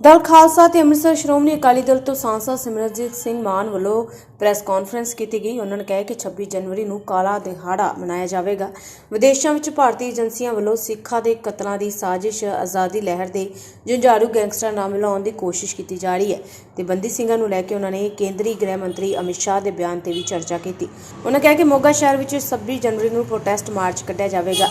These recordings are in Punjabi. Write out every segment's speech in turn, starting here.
ਦਲ ਖਾਲਸਾ ਤੇ ਅੰਮ੍ਰਿਤਸਰ ਸ਼੍ਰੋਮਣੀ ਅਕਾਲੀ ਦਲ ਤੋਂ ਸਾਂਸਦ ਸਿਮਰਜੀਤ ਸਿੰਘ ਮਾਨ ਵੱਲੋਂ ਪ੍ਰੈਸ ਕਾਨਫਰੰਸ ਕੀਤੀ ਗਈ। ਉਹਨਾਂ ਨੇ ਕਿਹਾ ਕਿ 26 ਜਨਵਰੀ ਨੂੰ ਕਾਲਾ ਦਿਹਾੜਾ ਮਨਾਇਆ ਜਾਵੇਗਾ। ਵਿਦੇਸ਼ਾਂ ਵਿੱਚ ਭਾਰਤੀ ਏਜੰਸੀਆਂ ਵੱਲੋਂ ਸਿੱਖਾਂ ਦੇ ਕਤਲਾਂ ਦੀ ਸਾਜ਼ਿਸ਼, ਆਜ਼ਾਦੀ ਲਹਿਰ ਦੇ ਜੁਝਾਰੂ ਗੈਂਗਸਟਰ ਨਾਲ ਮਿਲਾਉਣ ਦੀ ਕੋਸ਼ਿਸ਼ ਕੀਤੀ ਜਾ ਰਹੀ ਹੈ ਤੇ ਬੰਦੀ ਸਿੰਘਾਂ ਨੂੰ ਲੈ ਕੇ ਉਹਨਾਂ ਨੇ ਕੇਂਦਰੀ ਗ੍ਰਹਿ ਮੰਤਰੀ ਅਮਿਤ ਸ਼ਾਹ ਦੇ ਬਿਆਨ ਤੇ ਵੀ ਚਰਚਾ ਕੀਤੀ। ਉਹਨਾਂ ਕਿਹਾ ਕਿ ਮੋਗਾ ਸ਼ਹਿਰ ਵਿੱਚ 26 ਜਨਵਰੀ ਨੂੰ ਪ੍ਰੋਟੈਸਟ ਮਾਰਚ ਕੱਢਿਆ ਜਾਵੇਗਾ।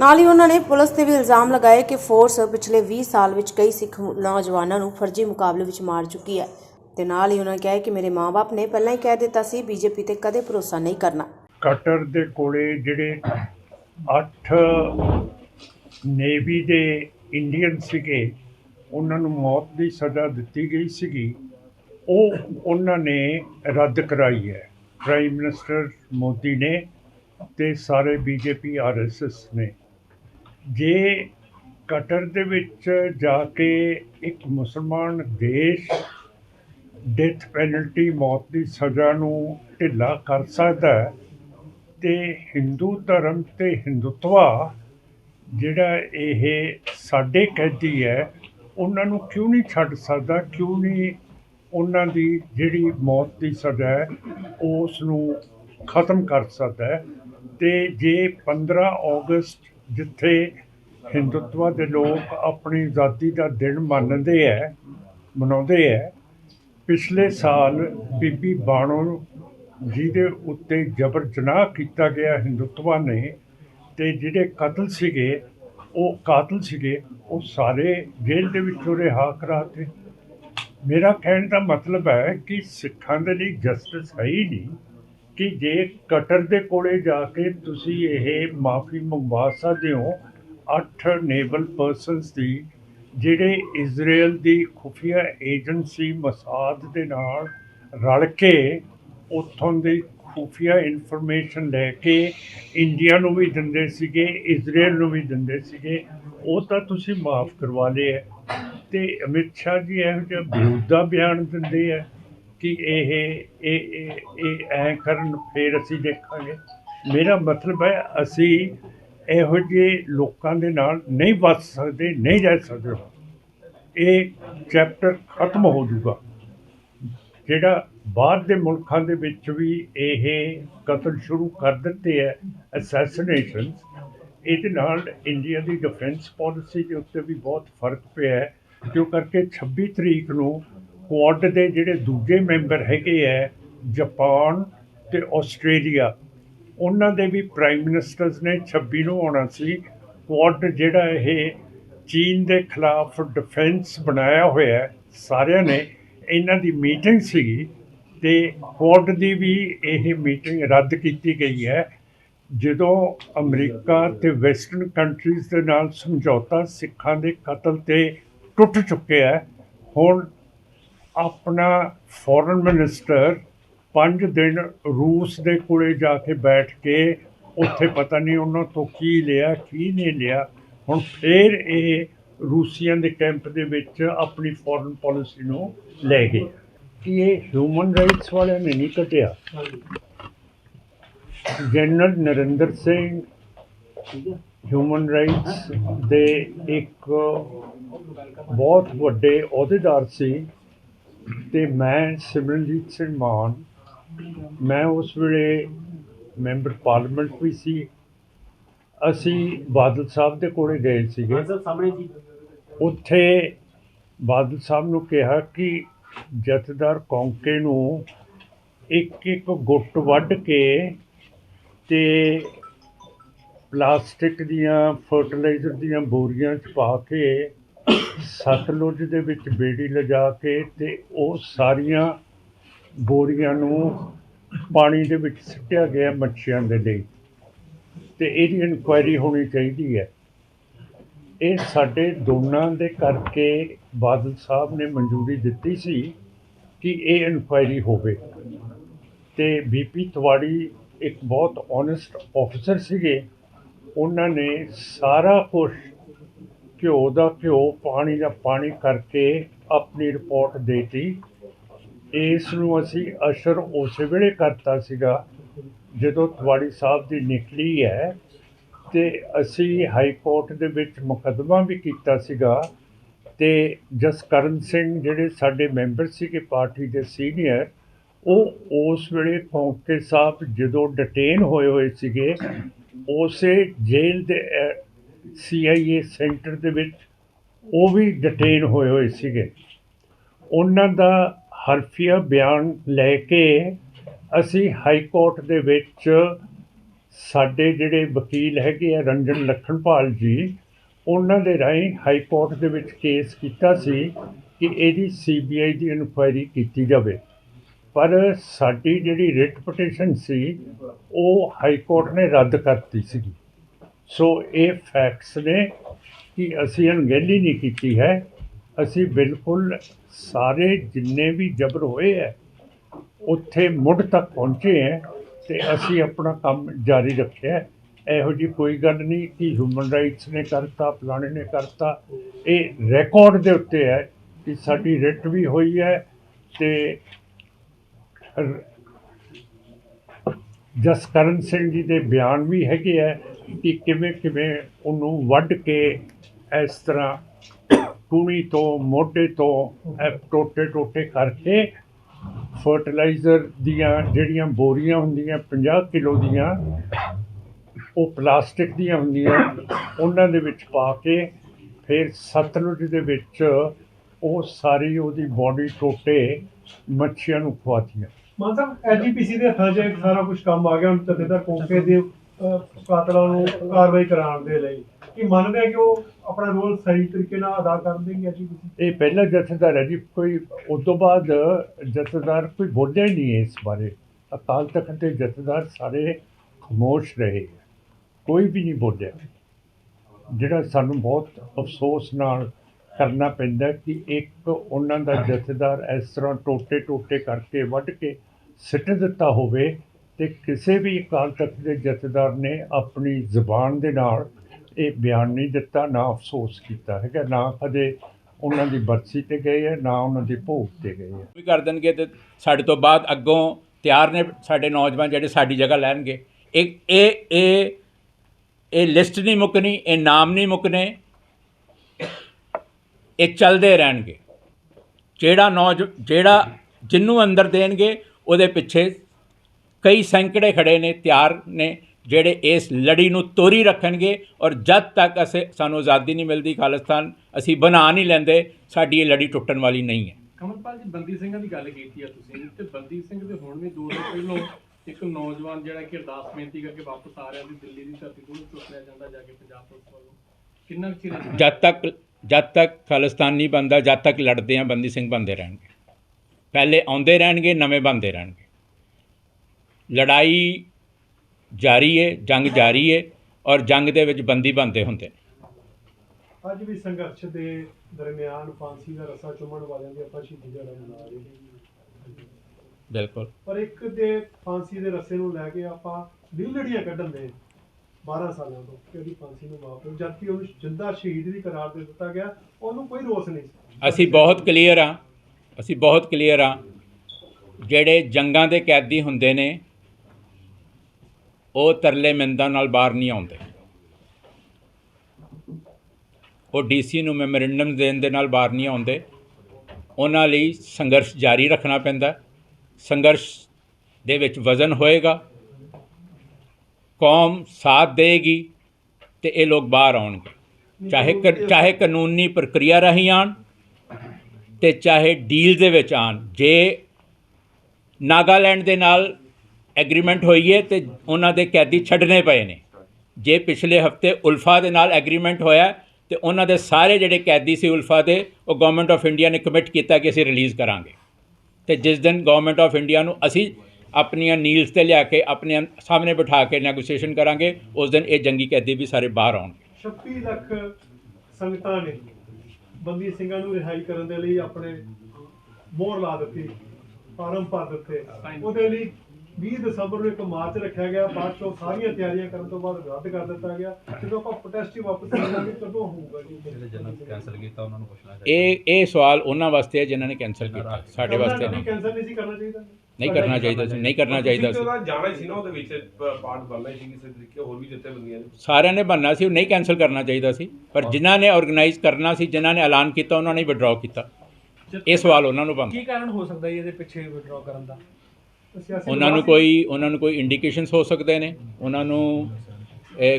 ਨਾਲ ਹੀ ਉਹਨਾਂ ਨੇ ਪੁਲਿਸ ਤੇ ਵੀ ਇਲਜ਼ਾਮ ਲਗਾਏ ਕਿ ਫੋਰਸ ਪਿਛਲੇ 20 ਸਾਲ ਵਿੱਚ ਕਈ ਸਿੱਖ ਨੌਜਵਾਨਾਂ ਨੂੰ ਫਰਜ਼ੀ ਮੁਕਾਬਲੇ ਵਿੱਚ ਮਾਰ ਚੁੱਕੀ ਹੈ। ਤੇ ਨਾਲ ਹੀ ਉਹਨਾਂ ਕਿਹਾ ਕਿ ਮੇਰੇ ਮਾਪੇ ਨੇ ਪਹਿਲਾਂ ਹੀ ਕਹਿ ਦਿੱਤਾ ਸੀ, ਬੀਜੇਪੀ ਤੇ ਕਦੇ ਭਰੋਸਾ ਨਹੀਂ ਕਰਨਾ। ਕਟਰ ਦੇ ਕੋਲੇ ਜਿਹੜੇ 8 ਨੇਵੀ ਦੇ ਇੰਡੀਅਨ ਸੀਗੇ, ਉਹਨਾਂ ਨੂੰ ਮੌਤ ਦੀ ਸਜ਼ਾ ਦਿੱਤੀ ਗਈ ਸੀਗੀ। ਉਹ ਉਹਨਾਂ ਨੇ ਰੱਦ ਕਰਾਈ ਹੈ। ਪ੍ਰਾਈਮ ਮਿਨਿਸਟਰ ਮੋਦੀ ਨੇ ਤੇ ਸਾਰੇ ਬੀਜੇਪੀ ਆਰਐਸਐਸ ਨੇ। ਜੇ ਕਟਰ ਦੇ ਵਿੱਚ ਜਾ ਕੇ ਇੱਕ ਮੁਸਲਮਾਨ ਦੇਸ਼ ਡੈਥ ਪੈਨਲਟੀ, ਮੌਤ ਦੀ ਸਜ਼ਾ ਨੂੰ ਢਿੱਲਾ ਕਰ ਸਕਦਾ ਹੈ, ਤੇ ਹਿੰਦੂ ਧਰਮ ਤੇ ਹਿੰਦੂਤਵਾ ਜਿਹੜਾ ਇਹ ਸਾਡੇ ਕੈਦੀ ਹੈ, ਉਹਨਾਂ ਨੂੰ ਕਿਉਂ ਨਹੀਂ ਛੱਡ ਸਕਦਾ, ਕਿਉਂ ਨਹੀਂ ਉਹਨਾਂ ਦੀ ਜਿਹੜੀ ਮੌਤ ਦੀ ਸਜ਼ਾ ਹੈ, ਉਸ ਨੂੰ ਖਤਮ ਕਰ ਸਕਦਾ ਹੈ? ਤੇ ਜੇ 15 ਅਗਸਤ ਜਿੱਥੇ ਹਿੰਦੂਤਵਾ ਦੇ ਲੋਕ ਆਪਣੀ ਆਜ਼ਾਦੀ ਦਾ ਦਿਨ ਮੰਨਦੇ ਹੈ ਮਨਾਉਂਦੇ ਹੈ ਪਿਛਲੇ ਸਾਲ ਬੀਬੀ ਬਾਣੋ ਜੀ ਦੇ ਉੱਤੇ ਜਬਰ ਜਨਾਹ ਕੀਤਾ ਗਿਆ ਹਿੰਦੂਤਵਾ ਨੇ ਤੇ ਜਿਹੜੇ ਕਤਲ ਸੀਗੇ, ਉਹ ਕਾਤਲ ਸੀਗੇ, ਉਹ ਸਾਰੇ ਜੇਲ੍ਹ ਦੇ ਵਿੱਚੋਂ ਰਿਹਾ ਕਰਾਤੇ। ਮੇਰਾ ਕਹਿਣ ਦਾ ਮਤਲਬ ਹੈ ਕਿ ਸਿੱਖਾਂ ਦੇ ਲਈ ਜਸਟਿਸ ਹੈ ਹੀ ਨਹੀਂ। ਕਿ ਜੇ ਕਟਰ ਦੇ ਕੋਲੇ ਜਾ ਕੇ ਤੁਸੀਂ ਇਹ ਮਾਫੀ ਮੰਗਵਾ ਸਕਦੇ ਹੋ, ਅੱਠ ਨੇਵਲ ਪਰਸਨਸ ਦੀ, ਜਿਹੜੇ ਇਜ਼ਰਾਈਲ ਦੀ ਖੁਫੀਆ ਏਜੰਸੀ ਮਸਾਦ ਦੇ ਨਾਲ ਰਲ ਕੇ ਉੱਥੋਂ ਦੀ ਖੁਫੀਆ ਇਨਫੋਰਮੇਸ਼ਨ ਲੈ ਕੇ ਇੰਡੀਆ ਨੂੰ ਵੀ ਦਿੰਦੇ ਸੀਗੇ ਇਜ਼ਰਾਈਲ ਨੂੰ ਵੀ ਦਿੰਦੇ ਸੀਗੇ, ਉਹ ਤਾਂ ਤੁਸੀਂ ਮਾਫ ਕਰਵਾ ਲਏ ਹੈ। ਤੇ ਅਮਿਤ ਸ਼ਾਹ ਜੀ ਇਹੋ ਜਿਹਾ ਵਿਰੋਧਾ ਬਿਆਨ ਦਿੰਦੇ ਆ ਕਿ ਇਹ ਇਹ ਇਹ ਇਹ ਐ ਕਰਨ, ਫਿਰ ਅਸੀਂ ਦੇਖਾਂਗੇ। ਮੇਰਾ ਮਤਲਬ ਹੈ, ਅਸੀਂ ਇਹੋ ਜਿਹੇ ਲੋਕਾਂ ਦੇ ਨਾਲ ਨਹੀਂ ਵੱਸ ਸਕਦੇ, ਨਹੀਂ ਰਹਿ ਸਕਦੇ। ਇਹ ਚੈਪਟਰ ਖਤਮ ਹੋ ਜਾਊਗਾ। ਜਿਹੜਾ ਬਾਹਰ ਦੇ ਮੁਲਕਾਂ ਦੇ ਵਿੱਚ ਵੀ ਇਹ ਕਤਲ ਸ਼ੁਰੂ ਕਰ ਦਿੱਤੇ ਹੈ ਅਸੈਸੀਨੇਸ਼ਨ ਇਹਦੇ ਨਾਲ ਇੰਡੀਆ ਦੀ ਡਿਫੈਂਸ ਪਾਲਿਸੀ ਦੇ ਉੱਤੇ ਵੀ ਬਹੁਤ ਫ਼ਰਕ ਪਿਆ ਹੈ। ਕਿਉਂ ਕਰਕੇ 26 ਤਰੀਕ ਨੂੰ ਕੁਆਡ ਦੇ ਜਿਹੜੇ ਦੂਜੇ ਮੈਂਬਰ ਹੈਗੇ ਹੈ ਜਾਪਾਨ ਤੇ ਆਸਟ੍ਰੇਲੀਆ, ਉਹਨਾਂ ਦੇ ਵੀ ਪ੍ਰਾਈਮ ਮਿਨਿਸਟਰਸ ਨੇ 26 ਨੂੰ ਆਉਣਾ ਸੀ। ਕੁਆਡ ਜਿਹੜਾ ਇਹ ਚੀਨ ਦੇ ਖਿਲਾਫ ਡਿਫੈਂਸ ਬਣਾਇਆ ਹੋਇਆ ਹੈ ਸਾਰਿਆਂ ਨੇ, ਇਹਨਾਂ ਦੀ ਮੀਟਿੰਗ ਸੀਗੀ ਤੇ ਕੁਆਡ ਦੀ ਵੀ ਇਹ ਮੀਟਿੰਗ ਰੱਦ ਕੀਤੀ ਗਈ ਹੈ ਜਦੋਂ ਅਮਰੀਕਾ ਤੇ ਵੈਸਟਰਨ ਕੰਟਰੀਜ਼ ਦੇ ਨਾਲ ਸਮਝੌਤਾ ਸਿੱਖਾਂ ਦੇ ਕਤਲ ਤੇ ਟੁੱਟ ਚੁੱਕਿਆ ਹੈ ਹੁਣ ਆਪਣਾ ਫੋਰਨ ਮਿਨਿਸਟਰ 5 ਦਿਨ ਰੂਸ ਦੇ ਕੋਲੇ ਜਾ ਕੇ ਬੈਠ ਕੇ ਉੱਥੇ ਪਤਾ ਨਹੀਂ ਉਹਨਾਂ ਤੋਂ ਕੀ ਲਿਆ, ਕੀ ਨਹੀਂ ਲਿਆ। ਹੁਣ ਫੇਰ ਇਹ ਰੂਸੀਆਂ ਦੇ ਕੈਂਪ ਦੇ ਵਿੱਚ ਆਪਣੀ ਫੋਰਨ ਪਾਲਿਸੀ ਨੂੰ ਲੈ ਗਏ। ਕਿ ਇਹ ਹਿਊਮਨ ਰਾਈਟਸ ਵਾਲਿਆਂ ਨੇ ਨਹੀਂ ਕੱਟਿਆ general Narinder Singh human rights ਦੇ ਇੱਕ ਬਹੁਤ ਵੱਡੇ ਅਹੁਦੇਦਾਰ ਸੀ। ਤੇ ਮੈਂ ਸਿਮਰਨਜੀਤ ਸਿੰਘ ਮਾਨ ਮੈਂ ਉਸ ਵੇਲੇ ਮੈਂਬਰ ਪਾਰਲੀਮੈਂਟ ਵੀ ਸੀ। ਅਸੀਂ ਬਾਦਲ ਸਾਹਿਬ ਦੇ ਕੋਲੇ ਗਏ ਸੀਗੇ। ਸਰ ਸਾਹਮਣੇ ਜੀ। ਉੱਥੇ ਬਾਦਲ ਸਾਹਿਬ ਨੂੰ ਕਿਹਾ ਕਿ ਜਥੇਦਾਰ ਕੌਂਕੇ ਨੂੰ ਇੱਕ ਇੱਕ ਗੁੱਟ ਵੱਢ ਕੇ ਤੇ ਪਲਾਸਟਿਕ ਦੀਆਂ ਫਰਟੀਲਾਈਜ਼ਰ ਦੀਆਂ ਬੋਰੀਆਂ ਚ ਪਾ ਕੇ ਸਤਲੁਜ ਦੇ ਵਿੱਚ ਬੇੜੀ ਲਿਜਾ ਕੇ ਤੇ ਉਹ ਸਾਰੀਆਂ ਬੋਰੀਆਂ ਨੂੰ ਪਾਣੀ ਦੇ ਵਿੱਚ ਸਿੱਟਿਆ ਗਿਆ ਮੱਛੀਆਂ ਦੇ ਲਈ। ਤੇ ਇਹਦੀ ਇਨਕੁਆਇਰੀ ਹੋਣੀ ਚਾਹੀਦੀ ਹੈ। ਇਹ ਸਾਡੇ ਦੋਨਾਂ ਦੇ ਕਰਕੇ ਬਾਦਲ ਸਾਹਿਬ ਨੇ ਮਨਜ਼ੂਰੀ ਦਿੱਤੀ ਸੀ ਕਿ ਇਹ ਇਨਕੁਆਇਰੀ ਹੋਵੇ। ਤੇ ਬੀਪੀ ਤਿਵਾੜੀ ਇੱਕ ਬਹੁਤ ਓਨੈਸਟ ਆਫੀਸਰ ਸੀਗੇ। ਉਹਨਾਂ ਨੇ ਸਾਰਾ ਕੁਝ ਘਿਓ ਦਾ ਘਿਓ ਪਾਣੀ ਦਾ ਪਾਣੀ ਕਰਕੇ ਆਪਣੀ ਰਿਪੋਰਟ ਦੇਤੀ। ਇਸ ਨੂੰ ਅਸੀਂ ਅਸ਼ਰ ਉਸੇ ਵੇਲੇ ਕਰਤਾ ਸੀਗਾ ਜਦੋਂ ਤਵਾੜੀ ਸਾਹਿਬ ਦੀ ਨਿਕਲੀ ਹੈ ਤੇ ਅਸੀਂ ਹਾਈ ਕੋਰਟ ਦੇ ਵਿੱਚ ਮੁਕੱਦਮਾ ਵੀ ਕੀਤਾ ਸੀਗਾ ਤੇ ਜਸਕਰਨ ਸਿੰਘ ਜਿਹੜੇ ਸਾਡੇ ਮੈਂਬਰ ਸੀਗੇ ਪਾਰਟੀ ਦੇ ਸੀਨੀਅਰ, ਉਹ ਉਸ ਵੇਲੇ ਪੌਂਕੇ ਸਾਹਿਬ ਜਦੋਂ ਡਿਟੇਨ ਹੋਏ ਹੋਏ ਸੀਗੇ, ਉਸੇ ਜੇਲ੍ਹ ਦੇ ਸੀਆਈਏ ਸੈਂਟਰ ਦੇ ਵਿੱਚ ਉਹ ਵੀ ਡਿਟੇਨ ਹੋਏ ਹੋਏ ਸੀਗੇ। ਉਹਨਾਂ ਦਾ ਹਰਫੀਆ ਬਿਆਨ ਲੈ ਕੇ ਅਸੀਂ ਹਾਈ ਕੋਰਟ ਦੇ ਵਿੱਚ ਸਾਡੇ ਜਿਹੜੇ ਵਕੀਲ ਹੈਗੇ ਆ ਰੰਜਨ ਲਖਨਪਾਲ ਜੀ, ਉਹਨਾਂ ਦੇ ਰਾਹੀਂ ਹਾਈ ਕੋਰਟ ਦੇ ਵਿੱਚ ਕੇਸ ਕੀਤਾ ਸੀ ਕਿ ਇਹਦੀ ਸੀਬੀਆਈ ਦੀ ਇਨਕੁਆਇਰੀ ਕੀਤੀ ਜਾਵੇ। ਪਰ ਸਾਡੀ ਜਿਹੜੀ ਰਿਟ ਪਟੀਸ਼ਨ ਸੀ, ਉਹ ਹਾਈ ਕੋਰਟ ਨੇ ਰੱਦ ਕਰਤੀ ਸੀਗੀ। ਸੋ ਇਹ ਫੈਕਟਸ ਨੇ ਕਿ ਅਸੀਂ ਅਣਗਹਿਲੀ ਨਹੀਂ ਕੀਤੀ ਹੈ। ਅਸੀਂ ਬਿਲਕੁਲ ਸਾਰੇ ਜਿੰਨੇ ਵੀ ਜਬਰ ਹੋਏ ਹੈ, ਉੱਥੇ ਮੁੱਢ ਤੱਕ ਪਹੁੰਚੇ ਹੈ ਤੇ ਅਸੀਂ ਆਪਣਾ ਕੰਮ ਜਾਰੀ ਰੱਖਿਆ ਇਹੋ ਜੀ ਕੋਈ ਗੱਲ ਨਹੀਂ ਕਿ ਹਿਊਮਨ ਰਾਈਟਸ ਨੇ ਕਰਤਾ, ਫਲਾਣੇ ਨੇ ਕਰਤਾ। ਇਹ ਰਿਕਾਰਡ ਦੇ ਉੱਤੇ ਹੈ ਕਿ ਸਾਡੀ ਰਿਟ ਵੀ ਹੋਈ ਹੈ ਤੇ ਜਸਕਰਨ ਸਿੰਘ ਜੀ ਦੇ ਬਿਆਨ ਵੀ ਹੈਗੇ ਹੈ। ਕਿ ਕਿਵੇਂ ਕਿਵੇਂ ਉਹਨੂੰ ਵੱਢ ਕੇ ਇਸ ਤਰ੍ਹਾਂ ਟੂਣੀ ਤੋਂ ਮੋਢੇ ਤੋਂ ਟੋਟੇ ਟੋਟੇ ਕਰਕੇ ਫਰਟੀਲਾਈਜ਼ਰ ਦੀਆਂ ਜਿਹੜੀਆਂ ਬੋਰੀਆਂ ਹੁੰਦੀਆਂ 50 ਕਿਲੋ ਦੀਆਂ, ਉਹ ਪਲਾਸਟਿਕ ਦੀਆਂ ਹੁੰਦੀਆਂ, ਉਹਨਾਂ ਦੇ ਵਿੱਚ ਪਾ ਕੇ ਫਿਰ ਸਤਲੁਜ ਦੇ ਵਿੱਚ ਉਹ ਸਾਰੀ ਉਹਦੀ ਬੋਡੀ ਟੋਟੇ ਮੱਛੀਆਂ ਨੂੰ ਖਵਾਤੀਆਂ। ਮਾਨ ਸਾਹਿਬ ਐਜੀਪੀਸੀ ਦੇ ਹੱਥਾਂ 'ਚ ਸਾਰਾ ਕੁਝ ਕੰਮ ਆ ਗਿਆ, ਹੁਣ ਜਥੇਦਾਰ ਕੋਕੇ ਦੇ ਕਾਤਲਾਂ ਨੂੰ ਕਾਰਵਾਈ ਕਰਾਉਣ ਦੇ ਲਈ। ਕੀ ਮੰਨਦੇ ਆ ਕਿ ਉਹ ਆਪਣਾ ਰੋਲ ਸਹੀ ਤਰੀਕੇ ਨਾਲ ਅਦਾ ਕਰ ਦੇਣਗੇ ਐਜੀਪੀਸੀ ਇਹ ਪਹਿਲਾ ਜਥੇਦਾਰ ਹੈ ਜੀ, ਕੋਈ ਉਸ ਤੋਂ ਬਾਅਦ ਜਥੇਦਾਰ ਕੋਈ ਬੋਲਿਆ ਹੀ ਨਹੀਂ ਇਸ ਬਾਰੇ। ਅਕਾਲ ਤਖਤ ਦੇ ਜਥੇਦਾਰ ਸਾਰੇ ਖਾਮੋਸ਼ ਰਹੇ ਕੋਈ ਵੀ ਨਹੀਂ ਬੋਲਿਆ। ਜਿਹੜਾ ਸਾਨੂੰ ਬਹੁਤ ਅਫਸੋਸ ਨਾਲ ਕਰਨਾ ਪੈਂਦਾ ਕਿ ਇੱਕ ਉਹਨਾਂ ਦਾ ਜਥੇਦਾਰ ਇਸ ਤਰ੍ਹਾਂ ਟੋਟੇ ਟੋਟੇ ਕਰਕੇ ਵੱਢ ਕੇ ਸਿੱਟ ਦਿੱਤਾ ਹੋਵੇ ਤੇ ਕਿਸੇ ਵੀ ਅਕਾਲ ਤਖਤ ਦੇ ਜਥੇਦਾਰ ਨੇ ਆਪਣੀ ਜ਼ੁਬਾਨ ਦੇ ਨਾਲ ਇਹ ਬਿਆਨ ਨਹੀਂ ਦਿੱਤਾ, ਨਾ ਅਫਸੋਸ ਕੀਤਾ ਹੈਗਾ, ਨਾ ਕਦੇ ਉਹਨਾਂ ਦੀ ਬਰਸੀ ਤੇ ਗਏ ਹੈ, ਨਾ ਉਹਨਾਂ ਦੀ ਭੋਗ ਤੇ ਗਏ ਹੈ। ਵੀ ਕਰ ਦੇਣਗੇ ਤੇ ਸਾਡੇ ਤੋਂ ਬਾਅਦ ਅੱਗੋਂ ਤਿਆਰ ਨੇ ਸਾਡੇ ਨੌਜਵਾਨ ਜਿਹੜੇ ਸਾਡੀ ਜਗ੍ਹਾ ਲੈਣਗੇ। ਇਹ ਇਹ ਇਹ ਇਹ ਲਿਸਟ ਨਹੀਂ ਮੁੱਕਣੀ, ਇਹ ਨਾਮ ਨਹੀਂ ਮੁੱਕਣੇ, ਇਹ ਚੱਲਦੇ ਰਹਿਣਗੇ। ਜਿਹੜਾ ਨੌਜ, ਜਿਹੜਾ ਜਿੰਨੂੰ ਅੰਦਰ ਦੇਣਗੇ, ਉਹਦੇ ਪਿੱਛੇ ਕਈ ਸੈਂਕੜੇ ਖੜੇ ਨੇ ਤਿਆਰ ਨੇ ਜਿਹੜੇ ਇਸ ਲੜੀ ਨੂੰ ਤੋਰੀ ਰੱਖਣਗੇ ਔਰ ਜਦ ਤੱਕ ਅਸੀਂ ਸਾਨੂੰ ਆਜ਼ਾਦੀ ਨਹੀਂ ਮਿਲਦੀ ਖਾਲਿਸਤਾਨ ਅਸੀਂ ਬਣਾ ਨਹੀਂ ਲੈਂਦੇ ਸਾਡੀ ਇਹ ਲੜੀ ਟੁੱਟਣ ਵਾਲੀ ਨਹੀਂ ਹੈ। ਕਮਲਪਾਲ ਜੀ ਬੰਦੀ ਸਿੰਘਾਂ ਦੀ ਗੱਲ ਕੀਤੀ ਆ ਤੁਸੀਂ ਤੇ ਬੰਦੀ ਸਿੰਘ ਦੇ ਹੁਣ ਵੀ ਦੋ ਦਿਨ ਪਹਿਲਾਂ ਇੱਕ ਨੌਜਵਾਨ ਜਿਹੜਾ ਕਿ ਅਰਦਾਸ ਬੇਨਤੀ ਕਰਕੇ ਵਾਪਸ ਆ ਰਿਹਾ ਸੀ ਦਿੱਲੀ ਦੀ ਧਰਤੀ ਤੋਂ ਚੁੱਕ ਲਿਆ ਜਾਂਦਾ ਜਾ ਕੇ ਪੰਜਾਬ ਪੁਲਿਸ ਵੱਲੋਂ। ਕਿੰਨਾ ਚਿਰ ਜਦ ਤੱਕ ਜਦ ਤੱਕ ਖਾਲਿਸਤਾਨ ਨਹੀਂ ਬਣਦਾ ਜਦ ਤੱਕ ਲੜਦੇ ਆ ਬੰਦੀ ਸਿੰਘ ਬਣਦੇ ਰਹਿਣਗੇ। ਪਹਿਲੇ ਆਉਂਦੇ ਰਹਿਣਗੇ ਨਵੇਂ ਬਣਦੇ ਰਹਿਣਗੇ। ਲੜਾਈ ਜਾਰੀ ਹੈ ਜੰਗ ਜਾਰੀ ਹੈ ਔਰ ਜੰਗ ਦੇ ਵਿੱਚ ਬੰਦੀ ਬਣਦੇ ਹੁੰਦੇ ਨੇ। ਅੱਜ ਵੀ ਸੰਘਰਸ਼ ਦੇ ਦਰਮਿਆਨ ਫਾਂਸੀ ਦਾ ਰਸਾ ਚੁੰਮਣ ਵਾਲਿਆਂ ਦੀ ਆਪਾਂ ਸ਼ਹੀਦੀ ਦਿਹਾੜਾ ਮਨਾ ਰਹੇ ਹਾਂ ਬਿਲਕੁਲ। ਪਰ ਇੱਕ ਦੇ ਫਾਂਸੀ ਦੇ ਰਸੇ ਨੂੰ ਲੈ ਕੇ ਆਪਾਂ ਲੜੀਆਂ ਕੱਢਣ ਦੇ 12 ਸਾਲਾਂ ਤੋਂ ਕਿ ਉਹਦੀ ਫਾਂਸੀ ਨੂੰ ਮਾਫ ਜਦ ਕਿ ਉਹਨੂੰ ਜਿੰਦਾ ਸ਼ਹੀਦ ਵੀ ਕਰਾਰ ਦੇ ਦਿੱਤਾ ਗਿਆ ਉਹਨੂੰ ਕੋਈ ਰੋਸ ਨਹੀਂ ਅਸੀਂ ਬਹੁਤ ਕਲੀਅਰ ਆ ਅਸੀਂ ਬਹੁਤ ਕਲੀਅਰ ਆ ਜਿਹੜੇ ਜੰਗਾਂ ਦੇ ਕੈਦੀ ਹੁੰਦੇ ਨੇ ਉਹ ਤਰਲੇ ਮਿੰਦਾਂ ਨਾਲ ਬਾਹਰ ਨਹੀਂ ਆਉਂਦੇ। ਉਹ ਡੀਸੀ ਨੂੰ ਮੈਮੋਰੈਂਡਮ ਦੇਣ ਦੇ ਨਾਲ ਬਾਹਰ ਨਹੀਂ ਆਉਂਦੇ। ਉਹਨਾਂ ਲਈ ਸੰਘਰਸ਼ ਜਾਰੀ ਰੱਖਣਾ ਪੈਂਦਾ। ਸੰਘਰਸ਼ ਦੇ ਵਿੱਚ ਵਜ਼ਨ ਹੋਏਗਾ। ਕੌਮ ਸਾਥ ਦੇਗੀ ਤੇ ਇਹ ਲੋਕ ਬਾਹਰ ਆਉਣਗੇ। ਚਾਹੇ ਕ- ਚਾਹੇ ਕਾਨੂੰਨੀ ਪ੍ਰਕਿਰਿਆ ਰਾਹੀਂ ਆਉਣ ਤੇ ਚਾਹੇ ਡੀਲ ਦੇ ਵਿੱਚ ਆਉਣ। ਜੇ ਨਾਗਾਲੈਂਡ ਦੇ ਨਾਲ ਐਗਰੀਮੈਂਟ ਹੋਈ ਹੈ ਤੇ ਉਹਨਾਂ ਦੇ ਕੈਦੀ ਛੱਡਨੇ ਪਏ ਨੇ। ਜੇ ਪਿਛਲੇ ਹਫ਼ਤੇ ਉਲਫਾ ਦੇ ਨਾਲ ਐਗਰੀਮੈਂਟ ਹੋਇਆ ਤੇ ਉਹਨਾਂ ਦੇ ਸਾਰੇ ਜਿਹੜੇ ਕੈਦੀ ਸੀ ਉਲਫਾ ਦੇ ਉਹ ਗਵਰਨਮੈਂਟ ਆਫ ਇੰਡੀਆ ਨੇ ਕਮਿਟ ਕੀਤਾ ਕਿ ਅਸੀਂ ਰਿਲੀਜ਼ ਕਰਾਂਗੇ। ਤੇ ਜਿਸ ਦਿਨ ਗਵਰਨਮੈਂਟ ਆਫ ਇੰਡੀਆ ਨੂੰ ਅਸੀਂ ਆਪਣੀਆਂ ਨੀਲਸ ਤੇ ਲਿਆ ਕੇ ਆਪਣੇ ਸਾਹਮਣੇ ਬਿਠਾ ਕੇ ਨੈਗੋਸੀਏਸ਼ਨ ਕਰਾਂਗੇ ਉਸ ਦਿਨ ਇਹ ਜੰਗੀ ਕੈਦੀ ਵੀ ਸਾਰੇ ਬਾਹਰ ਆਉਣਗੇ। 26 ਲੱਖ ਸੰਗਤਾਂ ਨੇ ਬੰਦੀ ਸਿੰਘਾਂ ਨੂੰ ਰਿਹਾਈ ਕਰਨ ਦੇ ਲਈ ਆਪਣੇ ਮੋਹਰ ਲਾ ਦਿੱਤੀ ਫਾਰਮ ਭਰ ਦਿੱਤੇ। ਉਹਦੇ ਲਈ 20 ਦਸੰਬਰ ਨੂੰ ਇੱਕ ਮਾਰਚ ਰੱਖਿਆ ਗਿਆ ਬਾਅਦ ਚੋਂ ਸਾਰੀਆਂ ਤਿਆਰੀਆਂ ਕਰਨ ਤੋਂ ਬਾਅਦ ਰੱਦ ਕਰ ਦਿੱਤਾ ਗਿਆ। ਜਦੋਂ ਆਪਾਂ ਪ੍ਰੋਟੈਸਟ ਹੀ ਵਾਪਸ ਲੈਣਾਂਗੇ ਕਦੋਂ ਹੋਊਗਾ ਜੀ? ਕੈਂਸਲ ਕੀਤਾ ਉਹਨਾਂ ਨੂੰ ਪੁੱਛਣਾ ਇਹ ਇਹ ਸਵਾਲ ਉਹਨਾਂ ਵਾਸਤੇ ਹੈ ਜਿਨ੍ਹਾਂ ਨੇ ਕੈਨਸਲ ਕੀਤਾ ਸਾਡੇ ਵਾਸਤੇ ਨਹੀਂ। ਕੈਂਸਲ ਨਹੀਂ ਸੀ ਕਰਨਾ ਚਾਹੀਦਾ। ਨਹੀਂ ਕਰਨਾ ਚਾਹੀਦਾ ਸੀ ਨਹੀਂ ਕਰਨਾ ਚਾਹੀਦਾ ਸੀ। ਜਾਣਾ ਹੀ ਸੀ ਨਾ ਉਹਦੇ ਵਿੱਚ ਪਾਰਟ ਬਣਨਾ ਹੀ ਸੀ ਕਿਸੇ ਤਰੀਕੇ ਹੋਰ ਵੀ ਜਥੇਬੰਦੀਆਂ ਨੇ। ਸਾਰਿਆਂ ਨੇ ਬੰਨਣਾ ਸੀ ਉਹ ਨਹੀਂ ਕੈਨਸਲ ਕਰਨਾ ਚਾਹੀਦਾ ਸੀ। ਪਰ ਜਿਨ੍ਹਾਂ ਨੇ ਆਰਗੇਨਾਈਜ਼ ਕਰਨਾ ਸੀ ਜਿਨ੍ਹਾਂ ਨੇ ਐਲਾਨ ਕੀਤਾ ਉਹਨਾਂ ਨੇ ਵਿਡਰਾਅ ਕੀਤਾ। ਇਹ ਸਵਾਲ ਉਹਨਾਂ ਨੂੰ ਬੰਦ ਕੀ ਕਾਰਨ ਹੋ ਸਕਦਾ ਜੀ ਇਹਦੇ ਪਿੱਛੇ ਵਿਡਰਾਅ ਕਰਨ ਦਾ? ਉਹਨਾਂ ਨੂੰ ਕੋਈ ਉਹਨਾਂ ਨੂੰ ਕੋਈ ਇੰਡੀਕੇਸ਼ਨਸ ਹੋ ਸਕਦੇ ਨੇ। ਉਹਨਾਂ ਨੂੰ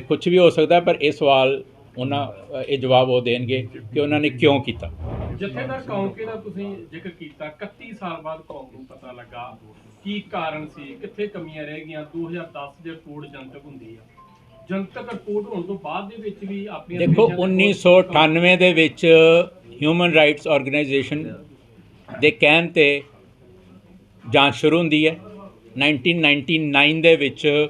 ਕੁਝ ਵੀ ਹੋ ਸਕਦਾ ਪਰ ਇਹ ਸਵਾਲ ਉਹਨਾਂ ਇਹ ਜਵਾਬ ਉਹ ਦੇਣਗੇ ਕਿ ਉਹਨਾਂ ਨੇ ਕਿਉਂ ਕੀਤਾ। ਜਥੇਦਾਰ ਕੌਂਕੇ ਦਾ ਤੁਸੀਂ ਜ਼ਿਕਰ ਕੀਤਾ? 31 ਸਾਲ ਬਾਅਦ ਕੌਮ ਨੂੰ ਪਤਾ ਲੱਗਾ? ਕੀ ਕਾਰਨ ਸੀ? ਕਿੱਥੇ ਕਮੀਆਂ ਰਹਿ ਗਈਆਂ? 2010 ਦੇ ਰਿਪੋਰਟ ਜਨਤਕ ਹੁੰਦੀ ਆ। ਜਨਤਕ ਰਿਪੋਰਟ ਹੋਣ ਤੋਂ ਬਾਅਦ ਦੇ ਵਿੱਚ ਵੀ ਆਪਣੀਆਂ ਦੇਖੋ ਪੇਸ਼ੀਆਂ ਦੇ 1998 ਦੇ ਵਿੱਚ ਹਿਊਮਨ ਰਾਈਟਸ ਆਰਗੇਨਾਈਜੇਸ਼ਨ ਦੇ ਕਹਿਣ ਤੇ ਜਾਂਚ ਸ਼ੁਰੂ ਹੁੰਦੀ ਹੈ। 1999 ਦੇ ਵਿੱਚ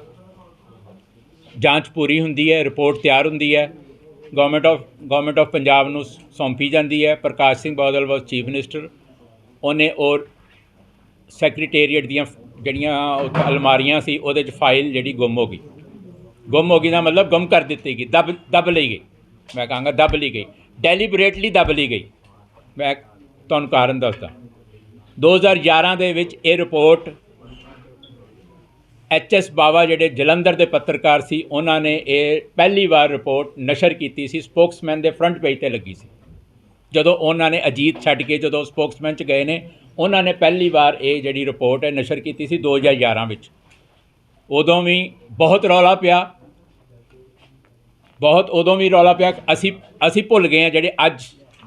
ਜਾਂਚ ਪੂਰੀ ਹੁੰਦੀ ਹੈ, ਰਿਪੋਰਟ ਤਿਆਰ ਹੁੰਦੀ ਹੈ। Government of government of Punjab ਨੂੰ ਸੌਂਪੀ ਜਾਂਦੀ ਹੈ। Parkash Singh Badal was chief minister ਉਹਨੇ ਔਰ ਸੈਕਟਰੀਏਟ ਦੀਆਂ ਜਿਹੜੀਆਂ ਅਲਮਾਰੀਆਂ ਸੀ, ਉਹਦੇ 'ਚ ਫਾਈਲ ਜਿਹੜੀ ਗੁੰਮ ਹੋ ਗਈ। ਗੁੰਮ ਹੋ ਗਈ ਦਾ ਮਤਲਬ ਗੁੰਮ ਕਰ ਦਿੱਤੀ ਗਈ। ਦਬ ਦਬ ਲਈ ਗਈ। ਮੈਂ ਕਹਾਂਗਾ ਦਬ ਲਈ ਗਈ। ਡੈਲੀਬਰੇਟਲੀ ਦਬ ਲਈ ਗਈ। ਮੈਂ ਤੁਹਾਨੂੰ ਕਾਰਨ ਦੱਸਦਾ। 2011 ਦੇ ਵਿੱਚ ਇਹ ਰਿਪੋਰਟ ਐਚ ਐਸ ਬਾਵਾ ਜਿਹੜੇ ਜਲੰਧਰ ਦੇ ਪੱਤਰਕਾਰ ਸੀ, ਉਹਨਾਂ ਨੇ ਇਹ ਪਹਿਲੀ ਵਾਰ ਰਿਪੋਰਟ ਨਸ਼ਰ ਕੀਤੀ ਸੀ ਸਪੋਕਸਮੈਨ ਦੇ ਫਰੰਟ ਪੇਜ ਤੇ ਲੱਗੀ ਸੀ। ਜਦੋਂ ਉਹਨਾਂ ਨੇ ਅਜੀਤ ਛੱਡ ਕੇ ਜਦੋਂ ਸਪੋਕਸਮੈਨ ਚ ਗਏ ਨੇ, ਉਹਨਾਂ ਨੇ ਪਹਿਲੀ ਵਾਰ ਇਹ ਜਿਹੜੀ ਰਿਪੋਰਟ ਹੈ ਨਸ਼ਰ ਕੀਤੀ ਸੀ 2011 ਵਿੱਚ। ਉਦੋਂ ਵੀ ਬਹੁਤ ਰੌਲਾ ਪਿਆ। ਬਹੁਤ ਉਦੋਂ ਵੀ ਰੌਲਾ ਪਿਆ। ਅਸੀਂ ਅਸੀਂ ਭੁੱਲ ਗਏ ਆ ਜਿਹੜੇ ਅੱਜ,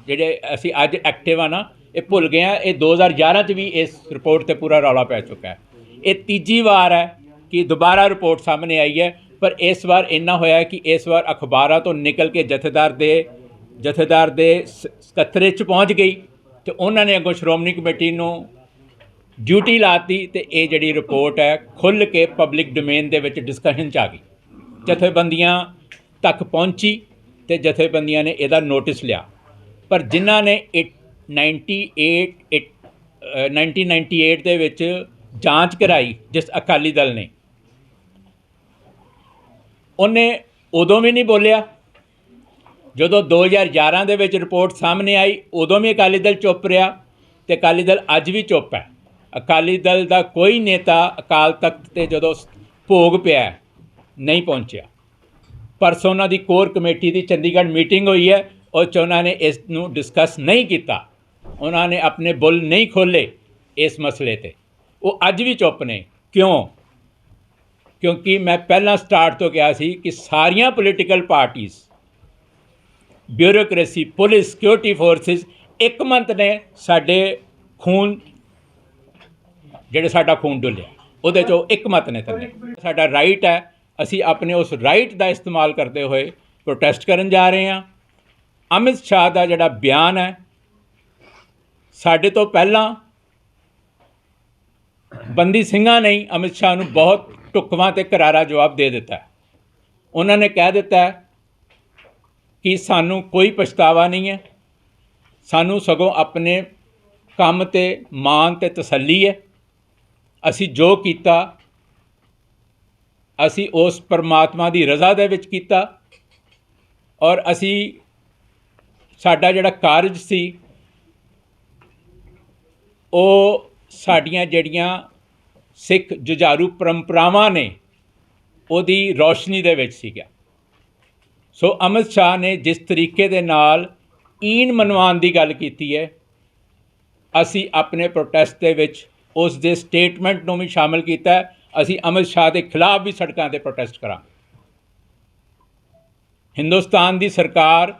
ਜਿਹੜੇ ਅਸੀਂ ਅੱਜ ਐਕਟਿਵ ਆ ਨਾ, ਇਹ ਭੁੱਲ ਗਏ ਆ ਇਹ 2011 ਚ ਵੀ ਇਸ ਰਿਪੋਰਟ ਤੇ ਪੂਰਾ ਰੌਲਾ ਪੈ ਚੁੱਕਾ ਹੈ। ਇਹ ਤੀਜੀ ਵਾਰ ਹੈ। ਕਿ ਦੁਬਾਰਾ ਰਿਪੋਰਟ ਸਾਹਮਣੇ ਆਈ ਹੈ ਪਰ ਇਸ ਵਾਰ ਇੰਨਾ ਹੋਇਆ ਕਿ ਇਸ ਵਾਰ ਅਖਬਾਰਾਂ ਤੋਂ ਨਿਕਲ ਕੇ ਜਥੇਦਾਰ ਦੇ ਜਥੇਦਾਰ ਦੇ ਸ- ਸਕੱਤਰੇ ਚ ਪਹੁੰਚ ਗਈ ਤੇ ਉਹਨਾਂ ਨੇ ਅੱਗੋਂ ਸ਼੍ਰੋਮਣੀ ਕਮੇਟੀ ਨੂੰ ਡਿਊਟੀ ਲਾਤੀ ਤੇ ਇਹ ਜਿਹੜੀ ਰਿਪੋਰਟ ਹੈ ਖੁੱਲ ਕੇ ਪਬਲਿਕ ਡੋਮੇਨ ਦੇ ਵਿੱਚ ਡਿਸਕਸ਼ਨ ਚ ਆ ਗਈ। ਜਥੇਬੰਦੀਆਂ ਤੱਕ ਪਹੁੰਚੀ ਤੇ ਜਥੇਬੰਦੀਆਂ ਨੇ ਇਹਦਾ ਨੋਟਿਸ ਲਿਆ। ਪਰ ਜਿਨ੍ਹਾਂ ਨੇ it 98 it, ਅ, 1998 ਦੇ ਵਿੱਚ ਜਾਂਚ ਕਰਾਈ ਜਿਸ ਅਕਾਲੀ ਦਲ ਨੇ ਉਹਨੇ ਉਦੋਂ ਵੀ ਨਹੀਂ ਬੋਲਿਆ। ਜਦੋਂ 2011 ਦੇ ਵਿੱਚ ਰਿਪੋਰਟ ਸਾਹਮਣੇ ਆਈ, ਉਦੋਂ ਵੀ ਅਕਾਲੀ ਦਲ ਚੁੱਪ ਰਿਹਾ ਤੇ ਅਕਾਲੀ ਦਲ ਅੱਜ ਵੀ ਚੁੱਪ ਹੈ। ਅਕਾਲੀ ਦਲ ਦਾ ਕੋਈ ਨੇਤਾ ਅਕਾਲ ਤਖਤ ਤੇ ਜਦੋਂ ਭੋਗ ਪਿਆ ਨਹੀਂ ਪਹੁੰਚਿਆ। ਪਰਸੋਂ ਉਹਨਾਂ ਦੀ ਕੋਰ ਕਮੇਟੀ ਦੀ ਚੰਡੀਗੜ੍ਹ ਮੀਟਿੰਗ ਹੋਈ ਹੈ, ਉਹ 'ਚ ਉਹਨਾਂ ਨੇ ਇਸ ਨੂੰ ਡਿਸਕਸ ਨਹੀਂ ਕੀਤਾ। ਉਹਨਾਂ ਨੇ ਆਪਣੇ ਬੁੱਲ ਨਹੀਂ ਖੋਲੇ ਇਸ ਮਸਲੇ ਤੇ। ਉਹ ਅੱਜ ਵੀ ਚੁੱਪ ਨੇ। ਕਿਉਂ? ਕਿਉਂਕਿ ਮੈਂ ਪਹਿਲਾਂ ਸਟਾਰਟ ਤੋਂ ਕਿਹਾ ਸੀ ਕਿ ਸਾਰੀਆਂ ਪੋਲੀਟੀਕਲ ਪਾਰਟੀਆਂ ਬਿਊਰੋਕ੍ਰੇਸੀ ਪੁਲਿਸ ਸਿਕਿਉਰਿਟੀ ਫੋਰਸਿਸ ਇੱਕ ਮੰਤ ਨੇ ਸਾਡੇ ਖੂਨ, ਜਿਹੜੇ ਸਾਡਾ ਖੂਨ ਡੁੱਲਿਆ। ਉਹਦੇ ਚੋਂ ਇੱਕ ਮਤ ਨੇ ਥੱਲੇ। ਸਾਡਾ ਰਾਈਟ ਹੈ। ਅਸੀਂ ਆਪਣੇ ਉਸ ਰਾਈਟ ਦਾ ਇਸਤੇਮਾਲ ਕਰਦੇ ਹੋਏ ਪ੍ਰੋਟੈਸਟ ਕਰਨ ਜਾ ਰਹੇ ਹਾਂ। ਅਮਿਤ ਸ਼ਾਹ ਦਾ ਜਿਹੜਾ ਬਿਆਨ ਹੈ, ਸਾਡੇ ਤੋਂ ਪਹਿਲਾਂ ਬੰਦੀ ਸਿੰਘਾਂ ਨੇ ਅਮਿਤ ਸ਼ਾਹ ਨੂੰ ਬਹੁਤ ਟੁਕਵਾਂ ਤੇ ਕਰਾਰਾ ਜਵਾਬ ਦੇ ਦਿੱਤਾ। ਉਹਨਾਂ ਨੇ ਕਹਿ ਦਿੱਤਾ ਕਿ ਸਾਨੂੰ ਕੋਈ ਪਛਤਾਵਾ ਨਹੀਂ ਹੈ। ਸਾਨੂੰ ਸਗੋਂ ਆਪਣੇ ਕੰਮ ਤੇ ਮਾਣ ਤੇ ਤਸੱਲੀ ਹੈ। ਅਸੀਂ ਜੋ ਕੀਤਾ, ਅਸੀਂ ਉਸ ਪਰਮਾਤਮਾ ਦੀ ਰਜ਼ਾ ਦੇ ਵਿੱਚ ਕੀਤਾ ਔਰ ਅਸੀਂ ਸਾਡਾ ਜਿਹੜਾ ਕਾਰਜ ਸੀ, ਉਹ ਸਾਡੀਆਂ ਜਿਹੜੀਆਂ ਸਿੱਖ ਜੁਝਾਰੂ ਪਰੰਪਰਾਵਾਂ ਨੇ ਉਹਦੀ ਰੌਸ਼ਨੀ ਦੇ ਵਿੱਚ ਸੀਗਾ। ਸੋ ਅਮਿਤ ਸ਼ਾਹ ਨੇ ਜਿਸ ਤਰੀਕੇ ਦੇ ਨਾਲ ਈਨ ਮਨਵਾਨ ਦੀ ਗੱਲ ਕੀਤੀ ਹੈ, ਅਸੀਂ ਆਪਣੇ ਪ੍ਰੋਟੈਸਟ ਦੇ ਵਿੱਚ ਉਸ ਦੇ ਸਟੇਟਮੈਂਟ ਨੂੰ ਵੀ ਸ਼ਾਮਲ ਕੀਤਾ ਹੈ, ਅਸੀਂ ਅਮਿਤ ਸ਼ਾਹ ਦੇ ਖਿਲਾਫ ਵੀ ਸੜਕਾਂ ਤੇ ਪ੍ਰੋਟੈਸਟ ਕਰਾਂਗੇ। ਹਿੰਦੁਸਤਾਨ ਦੀ ਸਰਕਾਰ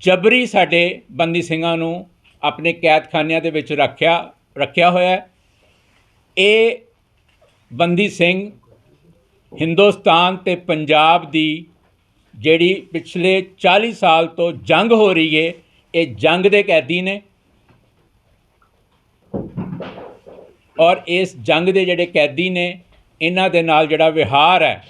ਜਬਰੀ ਸਾਡੇ ਬੰਦੀ ਸਿੰਘਾਂ ਨੂੰ ਆਪਣੇ ਕੈਦਖਾਨਿਆਂ ਦੇ ਵਿੱਚ ਰੱਖਿਆ ਰੱਖਿਆ ਹੋਇਆ ਇਹ ਬੰਦੀ ਸਿੰਘ ਹਿੰਦੁਸਤਾਨ ਤੇ ਪੰਜਾਬ ਦੀ ਜਿਹੜੀ ਪਿਛਲੇ 40 ਸਾਲ ਤੋਂ ਜੰਗ ਹੋ ਰਹੀ ਏ, ਇਹ ਜੰਗ ਦੇ ਕੈਦੀ ਨੇ। ਔਰ ਇਸ ਜੰਗ ਦੇ ਜਿਹੜੇ ਕੈਦੀ ਨੇ, ਇਹਨਾਂ ਦੇ ਨਾਲ ਜਿਹੜਾ ਵਿਹਾਰ ਹੈ,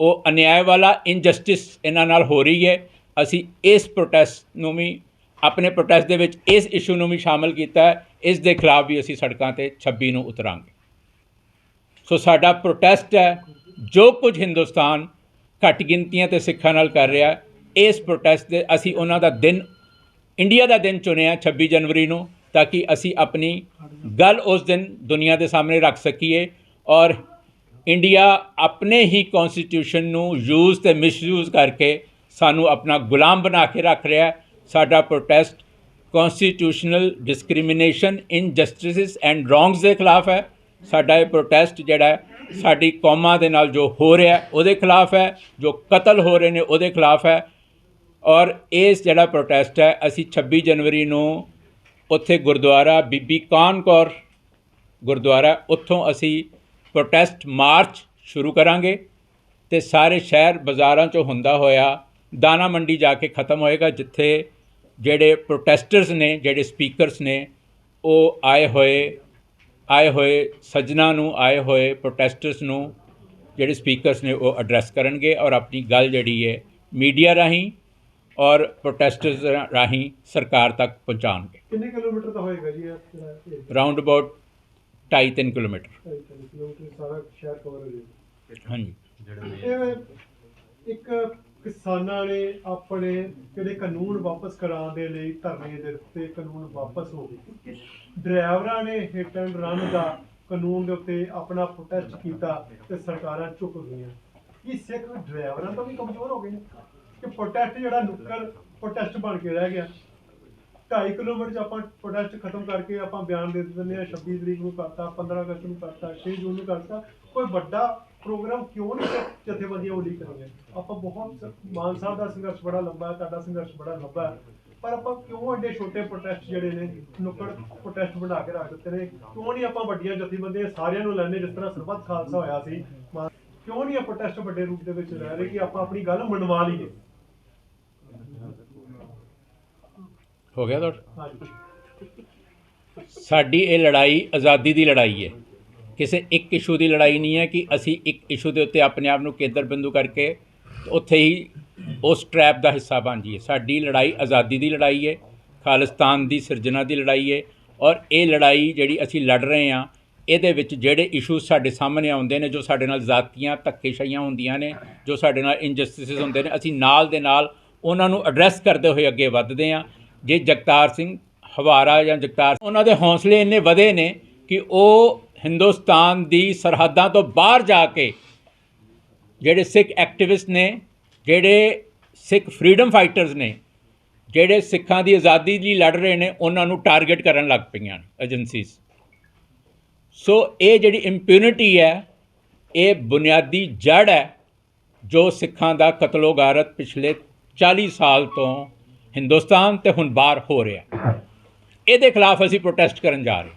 ਉਹ ਅਨਿਆਏ ਵਾਲਾ ਇਨਜਸਟਿਸ ਇਹਨਾਂ ਨਾਲ ਹੋ ਰਹੀ ਹੈ ਅਸੀਂ ਇਸ ਪ੍ਰੋਟੈਸਟ ਨੂੰ ਵੀ, ਆਪਣੇ ਪ੍ਰੋਟੈਸਟ ਦੇ ਵਿੱਚ ਇਸ ਇਸ਼ੂ ਨੂੰ ਵੀ ਸ਼ਾਮਲ ਕੀਤਾ ਹੈ। ਇਸ ਦੇ ਖਿਲਾਫ ਵੀ ਅਸੀਂ ਸੜਕਾਂ ਤੇ 26 ਨੂੰ ਉਤਰਾਂਗੇ। ਸੋ ਸਾਡਾ ਪ੍ਰੋਟੈਸਟ ਹੈ, ਜੋ ਕੁਝ ਹਿੰਦੁਸਤਾਨ ਘੱਟ ਗਿਣਤੀਆਂ ਤੇ ਸਿੱਖਾਂ ਨਾਲ ਕਰ ਰਿਹਾ, ਇਸ ਪ੍ਰੋਟੈਸਟ ਦੇ ਅਸੀਂ ਉਹਨਾਂ ਦਾ ਦਿਨ ਇੰਡੀਆ ਦਾ ਦਿਨ ਚੁਣਿਆ 26 ਜਨਵਰੀ ਨੂੰ, ਤਾਂ ਕਿ ਅਸੀਂ ਆਪਣੀ ਗੱਲ ਉਸ ਦਿਨ ਦੁਨੀਆ ਦੇ ਸਾਹਮਣੇ ਰੱਖ ਸਕੀਏ ਔਰ ਇੰਡੀਆ ਆਪਣੇ ਹੀ ਕਨਸਟੀਟਿਊਸ਼ਨ ਨੂੰ ਯੂਜ਼ ਤੇ ਮਿਸਯੂਜ਼ ਕਰਕੇ ਸਾਨੂੰ ਆਪਣਾ ਗੁਲਾਮ ਬਣਾ ਕੇ ਰੱਖ ਰਿਹਾ ਸਾਡਾ protest constitutional discrimination injustices and wrongs ਦੇ ਖਿਲਾਫ ਹੈ। ਸਾਡਾ ਇਹ ਪ੍ਰੋਟੈਸਟ ਜਿਹੜਾ ਸਾਡੀ ਕੌਮਾਂ ਦੇ ਨਾਲ ਜੋ ਹੋ ਰਿਹਾ ਉਹਦੇ ਖਿਲਾਫ ਹੈ, ਜੋ ਕਤਲ ਹੋ ਰਹੇ ਨੇ ਉਹਦੇ ਖਿਲਾਫ ਹੈ। ਔਰ ਇਸ ਜਿਹੜਾ ਪ੍ਰੋਟੈਸਟ ਹੈ, ਅਸੀਂ 26 ਜਨਵਰੀ ਨੂੰ ਉੱਥੇ ਗੁਰਦੁਆਰਾ ਬੀਬੀ ਕਾਨ ਕੌਰ ਗੁਰਦੁਆਰਾ, ਉੱਥੋਂ ਅਸੀਂ ਪ੍ਰੋਟੈਸਟ ਮਾਰਚ ਸ਼ੁਰੂ ਕਰਾਂਗੇ ਤੇ ਸਾਰੇ ਸ਼ਹਿਰ ਬਾਜ਼ਾਰਾਂ 'ਚੋਂ ਹੁੰਦਾ ਹੋਇਆ ਦਾਣਾ ਮੰਡੀ ਜਾ ਕੇ ਖਤਮ ਹੋਏਗਾ, ਜਿੱਥੇ ਜਿਹੜੇ ਪ੍ਰੋਟੈਸਟਰਸ ਨੇ, ਜਿਹੜੇ ਸਪੀਕਰਸ ਨੇ, ਉਹ ਆਏ ਹੋਏ ਆਏ ਹੋਏ ਸੱਜਣਾ ਨੂੰ ਆਏ ਹੋਏ ਪ੍ਰੋਟੈਸਟਰਸ ਨੂੰ ਜਿਹੜੇ ਸਪੀਕਰਸ ਨੇ ਉਹ ਐਡਰੈਸ ਕਰਨਗੇ ਔਰ ਆਪਣੀ ਗੱਲ ਜਿਹੜੀ ਹੈ ਮੀਡੀਆ ਰਾਹੀਂ ਔਰ ਪ੍ਰੋਟੈਸਟਰਸ ਰਾਹੀਂ ਸਰਕਾਰ ਤੱਕ ਪਹੁੰਚਾਉਣਗੇ। ਕਿੰਨੇ ਕਿਲੋਮੀਟਰ ਦਾ ਹੋਏਗਾ ਜੀ ਇਹ? ਜਿਹੜਾ ਰਾਉਂਡ ਅਬਾਊਟ 2.5 ਕਿਲੋਮੀਟਰ। ਢਾਈ ਤਿੰਨ ਕਿਲੋਮੀਟਰ ਸਾਰਾ ਸ਼ਹਿਰ ਕਵਰ ਹੋ ਜਾਏਗਾ। ਹਾਂਜੀ। ਇਹ ਇੱਕ ਕਿਸਾਨਾਂ ਨੇ ਆਪਣੇ ਜਿਹੜੇ ਕਾਨੂੰਨ ਵਾਪਸ ਕਰਾਉਣ ਦੇ ਲਈ ਧਰਨੇ ਦੇ ਦਿੱਤੇ ਕਾਨੂੰਨ ਵਾਪਸ ਹੋ ਗਏ। ਡਰਾਈਵਰਾਂ ਨੇ ਹਿੱਟ ਐਂਡ ਰਨ ਦਾ ਕਾਨੂੰਨ ਦੇ ਉੱਤੇ ਆਪਣਾ ਪ੍ਰੋਟੈਸਟ ਕੀਤਾ ਤੇ ਸਰਕਾਰਾਂ ਝੁਕ ਗਈਆਂ। ਕੀ ਸਿੱਖ ਡਰਾਈਵਰਾਂ ਤੋਂ ਵੀ ਕਮਜ਼ੋਰ ਹੋ ਗਏ ਨੇ? ਕਿ ਪ੍ਰੋਟੈਸਟ ਜਿਹੜਾ ਨੁੱਕਰ ਪ੍ਰੋਟੈਸਟ ਬਣ ਕੇ ਰਹਿ ਗਿਆ। 2.5 ਕਿਲੋਮੀਟਰ ਚ ਆਪਾਂ ਪ੍ਰੋਟੈਸਟ ਖਤਮ ਕਰਕੇ ਆਪਾਂ ਬਿਆਨ ਦੇ ਦਿੰਦੇ ਆ 26 ਤਰੀਕ ਨੂੰ ਕਰਤਾ 15 ਅਗਸਤ ਨੂੰ ਕਰਤਾ 6 ਜੂਨ ਨੂੰ ਕਰਤਾ। ਕੋਈ ਵੱਡਾ ਪ੍ਰੋਗਰਾਮ ਕਿਉਂ ਨਹੀਂ ਜਥੇਬੰਦੀਆਂ ਉਹ ਲੀਕ ਕਰਨੀਆਂ? ਆਪਾਂ ਬਹੁਤ ਮਾਨ ਸਾਹਿਬ ਦਾ ਸੰਘਰਸ਼ ਬੜਾ ਲੰਬਾ ਹੈ ਤੁਹਾਡਾ ਸੰਘਰਸ਼ ਬੜਾ ਲੰਬਾ ਹੈ। ਪਰ ਆਪਾਂ ਕਿਉਂ ਐਡੇ ਛੋਟੇ ਪ੍ਰੋਟੈਸਟ ਜਿਹੜੇ ਨੇ ਨੁੱਕੜ ਪ੍ਰੋਟੈਸਟ ਬਣਾ ਕੇ ਰੱਖ ਦਿੱਤੇ ਨੇ? ਕਿਉਂ ਨਹੀਂ ਆਪਾਂ ਵੱਡੀਆਂ ਜਥੇਬੰਦੀਆਂ ਸਾਰਿਆਂ ਨੂੰ ਲੈਣੇ ਜਿਸ ਤਰ੍ਹਾਂ ਸਰਬੱਤ ਖਾਲਸਾ ਹੋਇਆ ਸੀ? ਕਿਉਂ ਨਹੀਂ ਇਹ ਪ੍ਰੋਟੈਸਟ ਵੱਡੇ ਰੂਪ ਦੇ ਵਿੱਚ ਲੈ ਰਹੇ ਕਿ ਆਪਾਂ ਆਪਣੀ ਗੱਲ ਮਨਵਾ ਲਈਏ? ਹੋ ਗਿਆ ਤੁਹਾਡਾ? ਸਾਡੀ ਇਹ ਲੜਾਈ ਆਜ਼ਾਦੀ ਦੀ ਲੜਾਈ ਹੈ। ਕਿਸੇ ਇੱਕ ਇਸ਼ੂ ਦੀ ਲੜਾਈ ਨਹੀਂ ਹੈ ਕਿ ਅਸੀਂ ਇੱਕ ਇਸ਼ੂ ਦੇ ਉੱਤੇ ਆਪਣੇ ਆਪ ਨੂੰ ਕੇਂਦਰ ਬਿੰਦੂ ਕਰਕੇ ਉੱਥੇ ਹੀ ਉਸ ਟਰੈਪ ਦਾ ਹਿੱਸਾ ਬਣ ਜਾਈਏ। ਸਾਡੀ ਲੜਾਈ ਆਜ਼ਾਦੀ ਦੀ ਲੜਾਈ ਹੈ, ਖਾਲਿਸਤਾਨ ਦੀ ਸਿਰਜਣਾ ਦੀ ਲੜਾਈ ਹੈ ਔਰ ਇਹ ਲੜਾਈ ਜਿਹੜੀ ਅਸੀਂ ਲੜ ਰਹੇ ਹਾਂ, ਇਹਦੇ ਵਿੱਚ ਜਿਹੜੇ ਇਸ਼ੂ ਸਾਡੇ ਸਾਹਮਣੇ ਆਉਂਦੇ ਨੇ, ਜੋ ਸਾਡੇ ਨਾਲ ਜ਼ਾਤੀਆਂ ਧੱਕੇਸ਼ਾਹੀਆਂ ਹੁੰਦੀਆਂ ਨੇ, ਜੋ ਸਾਡੇ ਨਾਲ ਇਨਜਸਟਿਸਿਸ ਹੁੰਦੇ ਨੇ, ਅਸੀਂ ਨਾਲ ਦੇ ਨਾਲ ਉਹਨਾਂ ਨੂੰ ਐਡਰੈਸ ਕਰਦੇ ਹੋਏ ਅੱਗੇ ਵੱਧਦੇ ਹਾਂ। ਜੇ ਜਗਤਾਰ ਸਿੰਘ ਹਵਾਰਾ ਜਾਂ ਜਗਤਾਰ ਉਹਨਾਂ ਦੇ ਹੌਸਲੇ ਇੰਨੇ ਵਧੇ ਨੇ ਕਿ ਉਹ ਹਿੰਦੁਸਤਾਨ ਦੀ ਸਰਹੱਦਾਂ ਤੋਂ ਬਾਹਰ ਜਾ ਕੇ ਜਿਹੜੇ ਸਿੱਖ ਐਕਟਿਵਿਸਟ ਨੇ, ਜਿਹੜੇ ਸਿੱਖ ਫਰੀडम ਫਾਈਟਰਸ ਨੇ, ਜਿਹੜੇ ਸਿੱਖਾਂ ਦੀ ਆਜ਼ਾਦੀ ਲਈ ਲੜ ਰਹੇ ਨੇ, ਉਹਨਾਂ ਨੂੰ ਟਾਰਗੇਟ ਕਰਨ ਲੱਗ ਪਈਆਂ ਨੇ ਏਜੰਸੀਜ਼। ਸੋ ਇਹ ਜਿਹੜੀ ਇੰਪਿਊਨਿਟੀ ਹੈ, ਇਹ ਬੁਨਿਆਦੀ ਜੜ ਹੈ, ਜੋ ਸਿੱਖਾਂ ਦਾ ਕਤਲੋਗਾਰਤ ਪਿਛਲੇ 40 ਸਾਲ ਤੋਂ ਹਿੰਦੁਸਤਾਨ ਤੇ ਹੁਣ ਬਾਹਰ ਹੋ ਰਿਹਾ ਇਹਦੇ ਖਿਲਾਫ ਅਸੀਂ ਪ੍ਰੋਟੈਸਟ ਕਰਨ ਜਾ ਰਹੇ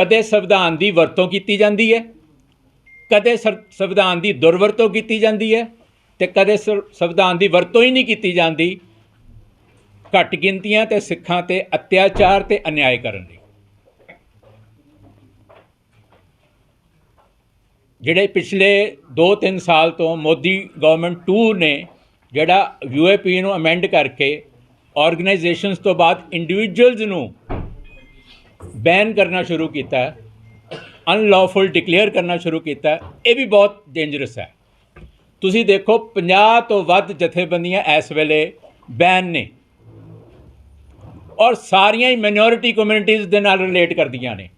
ਕਦੇ ਸੰਵਿਧਾਨ ਦੀ ਵਰਤੋਂ ਕੀਤੀ ਜਾਂਦੀ ਹੈ, ਕਦੇ ਸਰ- ਸੰਵਿਧਾਨ ਦੀ ਦੁਰਵਰਤੋਂ ਕੀਤੀ ਜਾਂਦੀ ਹੈ ਤੇ ਕਦੇ ਸਰ- ਸੰਵਿਧਾਨ ਦੀ ਵਰਤੋਂ ਹੀ ਨਹੀਂ ਕੀਤੀ ਜਾਂਦੀ। ਘੱਟ ਗਿਣਤੀਆਂ ਤੇ ਸਿੱਖਾਂ ਤੇ ਅਤਿਆਚਾਰ ਤੇ ਅਨਿਆਏ ਕਰਨ ਲਈ। ਜਿਹੜੇ ਪਿਛਲੇ 2-3 ਸਾਲ ਤੋਂ ਮੋਦੀ ਗਵਰਨਮੈਂਟ 2 ਨੇ, ਜਿਹੜਾ ਯੂਏਪੀ ਨੂੰ ਅਮੈਂਡ ਕਰਕੇ ਆਰਗੇਨਾਈਜੇਸ਼ਨਸ ਤੋਂ ਬਾਅਦ ਇੰਡੀਵਿਜੂਅਲਸ ਨੂੰ ਬੈਨ ਕਰਨਾ ਸ਼ੁਰੂ ਕੀਤਾ ਅਨਲੌਫੁਲ ਡਿਕਲੇਅਰ ਕਰਨਾ ਸ਼ੁਰੂ ਕੀਤਾ ਇਹ ਵੀ ਬਹੁਤ ਡੇਂਜਰਸ ਹੈ। ਤੁਸੀਂ ਦੇਖੋ 50 ਤੋਂ ਵੱਧ ਜਥੇਬੰਦੀਆਂ ਇਸ ਵੇਲੇ ਬੈਨ ਨੇ। ਔਰ ਸਾਰੀਆਂ ਹੀ ਮਾਈਨੋਰਿਟੀ ਕਮਿਊਨਿਟੀਜ਼ ਦੇ ਨਾਲ ਰਿਲੇਟ ਕਰਦੀਆਂ ਨੇ।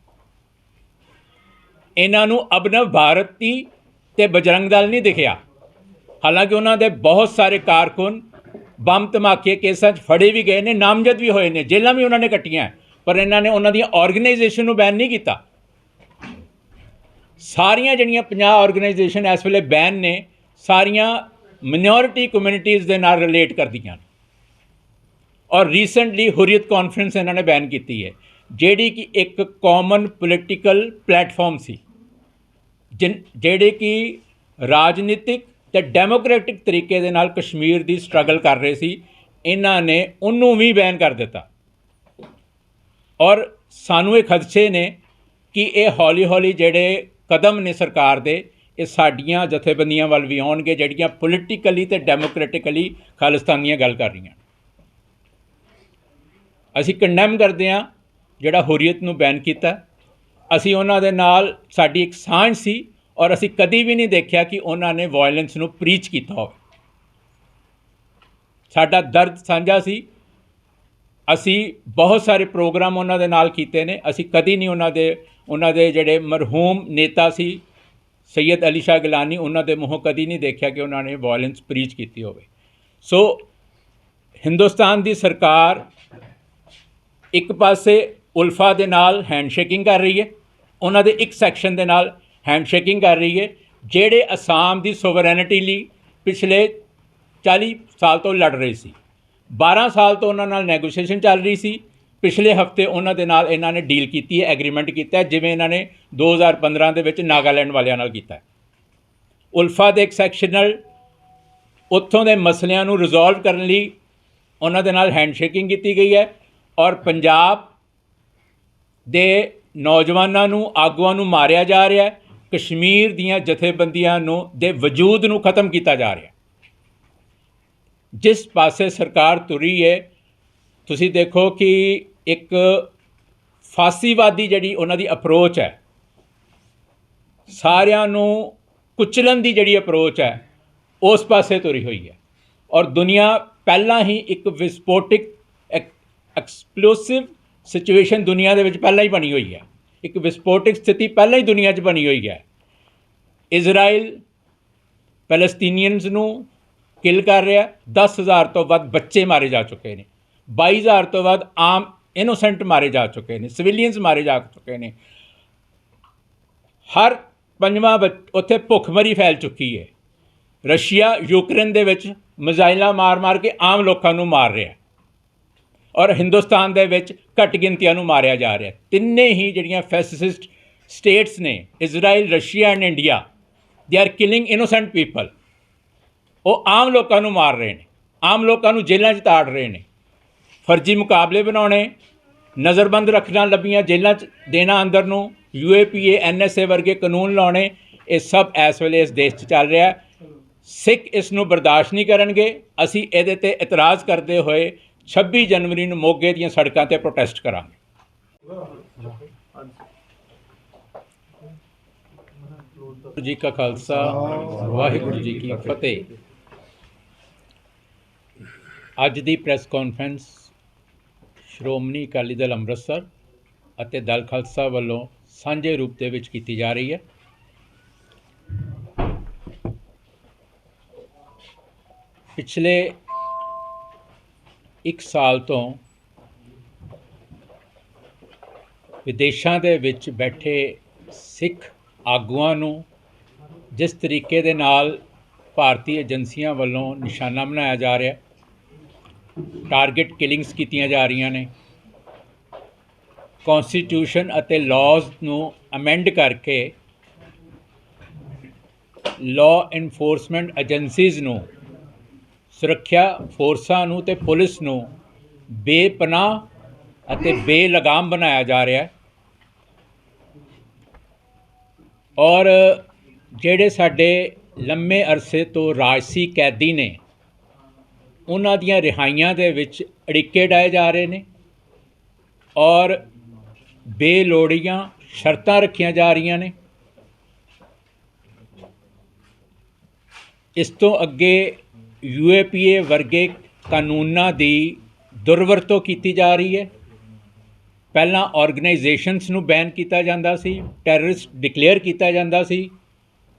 ਇਹਨਾਂ ਨੂੰ ਅਬਨਵ ਭਾਰਤੀ ਤੇ ਬਜਰੰਗ ਦਲ ਨਹੀਂ ਦਿਖਿਆ। ਹਾਲਾਂਕਿ ਉਹਨਾਂ ਦੇ ਬਹੁਤ ਸਾਰੇ ਕਾਰਕੁਨ ਬੰਬ ਧਮਾਕੇ ਕੇਸਾਂ 'ਚ ਫੜੇ ਵੀ ਗਏ ਨੇ, ਨਾਮਜ਼ਦ ਵੀ ਹੋਏ ਨੇ, ਜੇਲ੍ਹਾਂ ਵੀ ਉਹਨਾਂ ਨੇ ਕੱਟੀਆਂ। ਪਰ ਇਹਨਾਂ ਨੇ ਉਹਨਾਂ ਦੀਆਂ ਆਰਗੇਨਾਈਜੇਸ਼ਨ ਨੂੰ ਬੈਨ ਨਹੀਂ ਕੀਤਾ। ਸਾਰੀਆਂ ਜਿਹੜੀਆਂ 50 ਆਰਗੇਨਾਈਜੇਸ਼ਨ ਇਸ ਵੇਲੇ ਬੈਨ ਨੇ, ਸਾਰੀਆਂ ਮਿਨੋਰਿਟੀ ਕਮਿਊਨਿਟੀਜ਼ ਦੇ ਨਾਲ ਰਿਲੇਟ ਕਰਦੀਆਂ ਨੇ। ਔਰ ਰੀਸੈਂਟਲੀ ਹੁਰੀਅਤ ਕਾਨਫਰੰਸ ਇਹਨਾਂ ਨੇ ਬੈਨ ਕੀਤੀ ਹੈ, ਜਿਹੜੀ ਕਿ ਇੱਕ ਕਾਮਨ ਪੋਲੀਟੀਕਲ ਪਲੇਟਫਾਰਮ ਸੀ ਜਿਹੜੇ ਕਿ ਰਾਜਨੀਤਿਕ ਤੇ ਡੈਮੋਕ੍ਰੈਟਿਕ ਤਰੀਕੇ ਦੇ ਨਾਲ ਕਸ਼ਮੀਰ ਦੀ ਸਟਰਗਲ ਕਰ ਰਹੇ ਸੀ, ਇਹਨਾਂ ਨੇ ਉਹਨੂੰ ਵੀ ਬੈਨ ਕਰ ਦਿੱਤਾ। ਔਰ ਸਾਨੂੰ ਇਹ ਖਦਸ਼ੇ ਨੇ ਕਿ ਇਹ ਹੌਲੀ-ਹੌਲੀ ਜਿਹੜੇ ਕਦਮ ਨੇ ਸਰਕਾਰ ਦੇ, ਇਹ ਸਾਡੀਆਂ ਜਥੇਬੰਦੀਆਂ ਵੱਲ ਵੀ ਆਉਣਗੇ, ਜਿਹੜੀਆਂ ਪੋਲੀਟੀਕਲੀ ਤੇ ਡੈਮੋਕ੍ਰੈਟਿਕਲੀ ਖਾਲਿਸਤਾਨੀਆਂ ਗੱਲ ਕਰ ਰਹੀਆਂ। ਅਸੀਂ ਕੰਡੈਮ ਕਰਦੇ ਹਾਂ ਜਿਹੜਾ ਹੁਰੀਅਤ ਨੂੰ ਬੈਨ ਕੀਤਾ। ਅਸੀਂ ਉਹਨਾਂ ਦੇ ਨਾਲ ਸਾਡੀ ਇੱਕ ਸਾਂਝ ਸੀ ਔਰ ਅਸੀਂ ਕਦੀ ਵੀ ਨਹੀਂ ਦੇਖਿਆ ਕਿ ਉਹਨਾਂ ਨੇ ਵਾਇਲੈਂਸ ਨੂੰ ਪ੍ਰੀਚ ਕੀਤਾ ਹੋਵੇ। ਸਾਡਾ ਦਰਦ ਸਾਂਝਾ ਸੀ ਅਸੀਂ ਬਹੁਤ ਸਾਰੇ ਪ੍ਰੋਗਰਾਮ ਉਹਨਾਂ ਦੇ ਨਾਲ ਕੀਤੇ ਨੇ। ਅਸੀਂ ਕਦੀ ਨਹੀਂ ਉਹਨਾਂ ਦੇ ਉਹਨਾਂ ਦੇ ਜਿਹੜੇ ਮਰਹੂਮ ਨੇਤਾ ਸੀ, ਸੈਯਦ ਅਲੀ ਸ਼ਾਹ ਗਿਲਾਨੀ, ਉਹਨਾਂ ਦੇ ਮੂੰਹੋਂ ਕਦੀ ਨਹੀਂ ਦੇਖਿਆ ਕਿ ਉਹਨਾਂ ਨੇ ਵਾਇਲੈਂਸ ਪ੍ਰੀਚ ਕੀਤੀ ਹੋਵੇ। ਸੋ ਹਿੰਦੁਸਤਾਨ ਦੀ ਸਰਕਾਰ ਇੱਕ ਪਾਸੇ ਉਲਫਾ ਦੇ ਨਾਲ ਹੈਂਡਸ਼ੇਕਿੰਗ ਕਰ ਰਹੀ ਹੈ, ਉਹਨਾਂ ਦੇ ਇੱਕ ਸੈਕਸ਼ਨ ਦੇ ਨਾਲ ਹੈਂਡਸ਼ੇਕਿੰਗ ਕਰ ਰਹੀ ਹੈ, ਜਿਹੜੇ ਅਸਾਮ ਦੀ ਸੋਵਰੈਨਿਟੀ ਲਈ ਪਿਛਲੇ 40 ਸਾਲ ਤੋਂ ਲੜ ਰਹੇ ਸੀ। 12 ਸਾਲ ਤੋਂ ਉਹਨਾਂ ਨਾਲ ਨੈਗੋਸ਼ੀਏਸ਼ਨ ਚੱਲ ਰਹੀ ਸੀ। ਪਿਛਲੇ ਹਫ਼ਤੇ ਉਹਨਾਂ ਦੇ ਨਾਲ ਇਹਨਾਂ ਨੇ ਡੀਲ ਕੀਤੀ ਹੈ ਐਗਰੀਮੈਂਟ ਕੀਤਾ ਹੈ, ਜਿਵੇਂ ਇਹਨਾਂ ਨੇ 2015 ਦੇ ਵਿੱਚ ਨਾਗਾਲੈਂਡ ਵਾਲਿਆਂ ਨਾਲ ਕੀਤਾ ਹੈ। ਉਲਫਾ ਦੇ ਇੱਕ ਸੈਕਸ਼ਨਲ ਉੱਥੋਂ ਦੇ ਮਸਲਿਆਂ ਨੂੰ ਰਿਜ਼ੋਲਵ ਕਰਨ ਲਈ ਉਹਨਾਂ ਦੇ ਨਾਲ ਹੈਂਡਸ਼ੇਕਿੰਗ ਕੀਤੀ ਗਈ ਹੈ ਔਰ ਪੰਜਾਬ ਦੇ ਨੌਜਵਾਨਾਂ ਨੂੰ, ਆਗੂਆਂ ਨੂੰ ਮਾਰਿਆ ਜਾ ਰਿਹਾ ਹੈ। ਕਸ਼ਮੀਰ ਦੀਆਂ ਜਥੇਬੰਦੀਆਂ ਨੂੰ, ਦੇ ਵਜੂਦ ਨੂੰ ਖਤਮ ਕੀਤਾ ਜਾ ਰਿਹਾ ਹੈ। ਜਿਸ ਪਾਸੇ ਸਰਕਾਰ ਤੁਰੀ ਹੈ ਤੁਸੀਂ ਦੇਖੋ ਕਿ ਇੱਕ ਫਾਸੀਵਾਦੀ ਜਿਹੜੀ ਉਹਨਾਂ ਦੀ ਅਪਰੋਚ ਹੈ, ਸਾਰਿਆਂ ਨੂੰ ਕੁਚਲਣ ਦੀ ਜਿਹੜੀ ਅਪਰੋਚ ਹੈ, ਉਸ ਪਾਸੇ ਤੁਰੀ ਹੋਈ ਹੈ। ਔਰ ਦੁਨੀਆ ਪਹਿਲਾਂ ਹੀ ਇੱਕ ਵਿਸਫੋਟਿਕ ਐਕਸਪਲੋਸਿਵ ਸਿਚੁਏਸ਼ਨ ਦੁਨੀਆ ਦੇ ਵਿੱਚ ਪਹਿਲਾਂ ਹੀ ਬਣੀ ਹੋਈ ਹੈ। ਇੱਕ ਵਿਸਫੋਟਿਕ ਸਥਿਤੀ ਪਹਿਲਾਂ ਹੀ ਦੁਨੀਆ 'ਚ ਬਣੀ ਹੋਈ ਹੈ। ਇਜ਼ਰਾਈਲ ਪੈਲਸਤੀਨੀਅਨਸ ਨੂੰ ਕਿਲ ਕਰ ਰਿਹਾ 10000 ਤੋਂ ਵੱਧ ਬੱਚੇ ਮਾਰੇ ਜਾ ਚੁੱਕੇ ਨੇ 22000 ਤੋਂ ਵੱਧ ਆਮ ਇਨੋਸੈਂਟ ਮਾਰੇ ਜਾ ਚੁੱਕੇ ਨੇ ਸਿਵਿਲੀਅਨਸ ਮਾਰੇ ਜਾ ਚੁੱਕੇ ਨੇ। ਹਰ ਪੰਜਵਾਂ ਬੱਚ- ਉੱਥੇ ਭੁੱਖਮਰੀ ਫੈਲ ਚੁੱਕੀ ਹੈ। ਰਸ਼ੀਆ ਯੂਕਰੇਨ ਦੇ ਵਿੱਚ ਮਿਜ਼ਾਈਲਾਂ ਮਾਰ-ਮਾਰ ਕੇ ਆਮ ਲੋਕਾਂ ਨੂੰ ਮਾਰ ਰਿਹਾ ਔਰ ਹਿੰਦੁਸਤਾਨ ਦੇ ਵਿੱਚ ਘੱਟ ਗਿਣਤੀਆਂ ਨੂੰ ਮਾਰਿਆ ਜਾ ਰਿਹਾ ਤਿੰਨੇ ਹੀ ਜਿਹੜੀਆਂ ਫੈਸਿਸਟ ਸਟੇਟਸ ਨੇ, ਇਜ਼ਰਾਈਲ, ਰਸ਼ੀਆ ਐਂਡ ਇੰਡੀਆ ਦੇ ਆਰ ਕਿਲਿੰਗ ਇਨੋਸੈਂਟ ਪੀਪਲ ਉਹ ਆਮ ਲੋਕਾਂ ਨੂੰ ਮਾਰ ਰਹੇ ਨੇ, ਆਮ ਲੋਕਾਂ ਨੂੰ ਜੇਲ੍ਹਾਂ 'ਚ ਤਾੜ ਰਹੇ ਨੇ। ਫਰਜ਼ੀ ਮੁਕਾਬਲੇ ਬਣਾਉਣੇ, ਨਜ਼ਰਬੰਦ ਰੱਖਣਾ ਲੱਭੀਆਂ ਜੇਲ੍ਹਾਂ 'ਚ ਦੇਣਾ ਅੰਦਰ ਨੂੰ ਯੂਏਪੀਏ ਐਨਐਸਏ ਵਰਗੇ ਕਾਨੂੰਨ ਲਾਉਣੇ, ਇਹ ਸਭ ਇਸ ਵੇਲੇ ਇਸ ਦੇਸ਼ 'ਚ ਚੱਲ ਰਿਹਾ। ਹੈ ਸਿੱਖ ਇਸ ਨੂੰ ਬਰਦਾਸ਼ਤ ਨਹੀਂ ਕਰਨਗੇ। ਅਸੀਂ ਇਹਦੇ ਤੇ ਇਤਰਾਜ਼ ਕਰਦੇ ਹੋਏ 26 ਜਨਵਰੀ ਨੂੰ ਮੋਗੇ ਦੀਆਂ ਸੜਕਾਂ ਤੇ ਪ੍ਰੋਟੈਸਟ ਕਰਾਂਗੇ। ਜੀ ਕਾ ਖਾਲਸਾ, ਵਾਹਿਗੁਰੂ ਜੀ ਕੀ ਫਤਿਹ। ਅੱਜ ਦੀ ਪ੍ਰੈਸ ਕਾਨਫਰੰਸ ਸ਼੍ਰੋਮਣੀ ਅਕਾਲੀ ਦਲ ਅੰਮ੍ਰਿਤਸਰ ਅਤੇ ਦਲ ਖਾਲਸਾ ਵੱਲੋਂ ਸਾਂਝੇ ਰੂਪ ਦੇ ਵਿੱਚ ਕੀਤੀ ਜਾ ਰਹੀ ਹੈ। ਪਿਛਲੇ ਇੱਕ ਸਾਲ ਤੋਂ ਵਿਦੇਸ਼ਾਂ ਦੇ ਵਿੱਚ ਬੈਠੇ ਸਿੱਖ ਆਗੂਆਂ ਨੂੰ ਜਿਸ ਤਰੀਕੇ ਦੇ ਨਾਲ ਭਾਰਤੀ ਏਜੰਸੀਆਂ ਵੱਲੋਂ ਨਿਸ਼ਾਨਾ ਬਣਾਇਆ ਜਾ ਰਿਹਾ ਟਾਰਗੇਟ ਕਿਲਿੰਗਸ ਕੀਤੀਆਂ ਜਾ ਰਹੀਆਂ ਨੇ। ਕਨਸਟੀਟਿਊਸ਼ਨ ਅਤੇ ਲਾਜ਼ ਨੂੰ ਅਮੈਂਡ ਕਰਕੇ ਲਾਅ ਐਨਫੋਰਸਮੈਂਟ ਏਜੰਸੀਜ਼ ਨੂੰ, ਸੁਰੱਖਿਆ ਫੋਰਸਾਂ ਨੂੰ ਤੇ ਪੁਲਿਸ ਨੂੰ ਬੇਪਨਾਹ ਅਤੇ ਬੇਲਗਾਮ ਬਣਾਇਆ ਜਾ ਰਿਹਾ ਹੈ। ਔਰ ਜਿਹੜੇ ਸਾਡੇ ਲੰਮੇ ਅਰਸੇ ਤੋਂ ਰਾਜਸੀ ਕੈਦੀ ਨੇ ਉਹਨਾਂ ਦੀਆਂ ਰਿਹਾਈਆਂ ਦੇ ਵਿੱਚ ਅੜਿੱਕੇ ਡਾਏ ਜਾ ਰਹੇ ਨੇ ਔਰ ਬੇਲੋੜੀਆਂ ਸ਼ਰਤਾਂ ਰੱਖੀਆਂ ਜਾ ਰਹੀਆਂ ਨੇ। ਇਸ ਤੋਂ ਅੱਗੇ ਯੂਏਪੀਏ ਵਰਗੇ ਕਾਨੂੰਨਾਂ ਦੀ ਦੁਰਵਰਤੋਂ ਕੀਤੀ ਜਾ ਰਹੀ ਹੈ। ਪਹਿਲਾਂ ਆਰਗੇਨਾਈਜੇਸ਼ਨਸ ਨੂੰ ਬੈਨ ਕੀਤਾ ਜਾਂਦਾ ਸੀ, ਟੈਰਰਿਸਟ ਡਿਕਲੇਅਰ ਕੀਤਾ ਜਾਂਦਾ ਸੀ,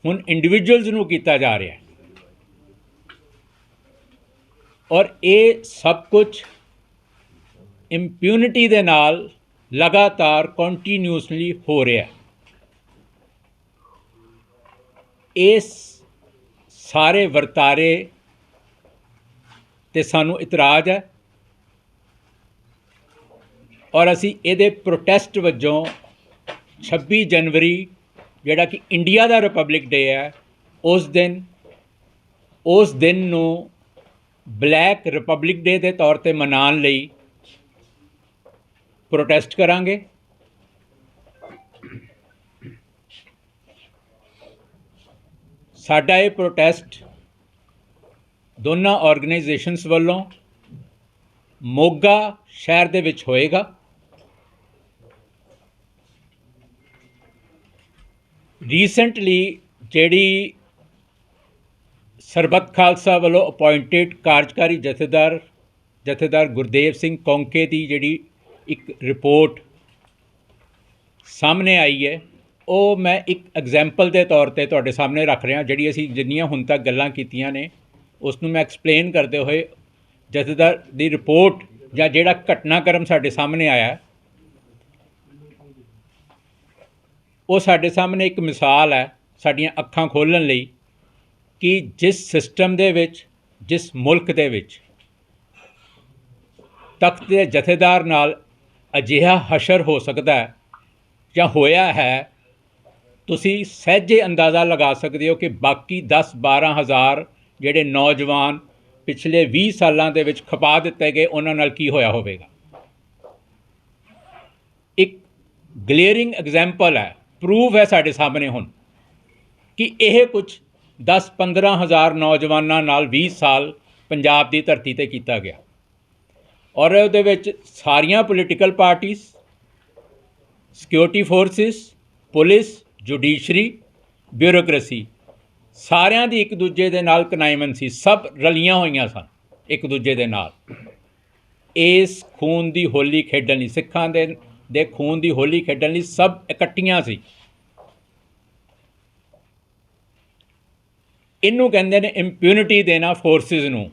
ਹੁਣ ਇੰਡੀਵਿਜੂਅਲਸ ਨੂੰ ਕੀਤਾ ਜਾ ਰਿਹਾ ਹੈ। ਔਰ ਇਹ ਸਭ ਕੁਝ ਇੰਪਿਊਨਿਟੀ ਦੇ ਨਾਲ ਲਗਾਤਾਰ ਕੰਟੀਨਿਊਸਲੀ ਹੋ ਰਿਹਾ ਇਸ ਸਾਰੇ ਵਰਤਾਰੇ ਤੇ ਸਾਨੂੰ ਇਤਰਾਜ਼ ਹੈ ਔਰ ਅਸੀਂ ਇਹਦੇ ਪ੍ਰੋਟੈਸਟ ਵਜੋਂ 26 ਜਨਵਰੀ, ਜਿਹੜਾ ਕਿ ਇੰਡੀਆ ਦਾ ਰਿਪਬਲਿਕ ਡੇ ਹੈ, ਉਸ ਦਿਨ ਉਸ ਦਿਨ ਨੂੰ ਬਲੈਕ ਰਿਪਬਲਿਕ ਡੇ ਦੇ ਤੌਰ ਤੇ ਮਨਾਉਣ ਲਈ ਪ੍ਰੋਟੈਸਟ ਕਰਾਂਗੇ। ਸਾਡਾ ਇਹ ਪ੍ਰੋਟੈਸਟ ਦੋਨਾਂ ਆਰਗੇਨਾਈਜੇਸ਼ਨਸ ਵੱਲੋਂ ਮੋਗਾ ਸ਼ਹਿਰ ਦੇ ਵਿੱਚ ਹੋਏਗਾ। ਰੀਸੈਂਟਲੀ ਜਿਹੜੀ ਸਰਬੱਤ ਖਾਲਸਾ ਵੱਲੋਂ ਅਪਾਇੰਟਡ ਕਾਰਜਕਾਰੀ ਜਥੇਦਾਰ ਜਥੇਦਾਰ ਗੁਰਦੇਵ ਸਿੰਘ ਕੌਂਕੇ ਦੀ ਜਿਹੜੀ ਇੱਕ ਰਿਪੋਰਟ ਸਾਹਮਣੇ ਆਈ ਹੈ, ਉਹ ਮੈਂ ਇੱਕ ਐਗਜ਼ਾਮਪਲ ਦੇ ਤੌਰ ਤੇ ਤੁਹਾਡੇ ਸਾਹਮਣੇ ਰੱਖ ਰਿਹਾ, ਜਿਹੜੀ ਅਸੀਂ ਜਿੰਨੀਆਂ ਹੁਣ ਤੱਕ ਗੱਲਾਂ ਕੀਤੀਆਂ ਨੇ ਉਸ ਨੂੰ ਮੈਂ ਐਕਸਪਲੇਨ ਕਰਦੇ ਹੋਏ ਜਥੇਦਾਰ ਦੀ ਰਿਪੋਰਟ ਜਾਂ ਜਿਹੜਾ ਘਟਨਾਕ੍ਰਮ ਸਾਡੇ ਸਾਹਮਣੇ ਆਇਆ, ਉਹ ਸਾਡੇ ਸਾਹਮਣੇ ਇੱਕ ਮਿਸਾਲ ਹੈ ਸਾਡੀਆਂ ਅੱਖਾਂ ਖੋਲ੍ਹਣ ਲਈ। ਕਿ ਜਿਸ ਸਿਸਟਮ ਦੇ ਵਿੱਚ, ਜਿਸ ਮੁਲਕ ਦੇ ਵਿੱਚ ਤਖਤ ਦੇ ਜਥੇਦਾਰ ਨਾਲ ਅਜਿਹਾ ਹਸ਼ਰ ਹੋ ਸਕਦਾ ਹੈ ਜਾਂ ਹੋਇਆ ਹੈ, ਤੁਸੀਂ ਸਹਿਜੇ ਅੰਦਾਜ਼ਾ ਲਗਾ ਸਕਦੇ ਹੋ ਕਿ ਬਾਕੀ 10 12 ਹਜ਼ਾਰ ਜਿਹੜੇ ਨੌਜਵਾਨ ਪਿਛਲੇ 20 ਸਾਲਾਂ ਦੇ ਵਿੱਚ ਖਪਾ ਦਿੱਤੇ ਗਏ, ਉਹਨਾਂ ਨਾਲ ਕੀ ਹੋਇਆ ਹੋਵੇਗਾ? ਇੱਕ ਗਲੇਅਰਿੰਗ ਐਗਜ਼ਾਮਪਲ ਹੈ ਪ੍ਰੂਫ ਹੈ ਸਾਡੇ ਸਾਹਮਣੇ ਹੁਣ ਕਿ ਇਹ ਕੁਝ 10 15 ਹਜ਼ਾਰ ਨੌਜਵਾਨਾਂ ਨਾਲ 20 ਸਾਲ ਪੰਜਾਬ ਦੀ ਧਰਤੀ ਤੇ ਕੀਤਾ ਗਿਆ। ਔਰ ਉਹਦੇ ਵਿੱਚ ਸਾਰੀਆਂ ਪੋਲੀਟੀਕਲ ਪਾਰਟੀਆਂ security forces police judiciary bureaucracy ਸਾਰਿਆਂ ਦੀ ਇੱਕ ਦੂਜੇ ਦੇ ਨਾਲ ਕਨਾਈਮਨ ਸੀ। ਸਭ ਰਲੀਆਂ ਹੋਈਆਂ ਸਨ ਇੱਕ ਦੂਜੇ ਦੇ ਨਾਲ। ਇਸ ਖੂਨ ਦੀ ਹੋਲੀ ਖੇਡਣ ਲਈ, ਸਿੱਖਾਂ ਦੇ ਦੇ ਖੂਨ ਦੀ ਹੋਲੀ ਖੇਡਣ ਲਈ ਸਭ ਇਕੱਠੀਆਂ ਸੀ। ਇਹਨੂੰ ਕਹਿੰਦੇ ਨੇ ਇੰਪਿਊਨਿਟੀ ਦੇਣਾ ਫੋਰਸਿਸ ਨੂੰ।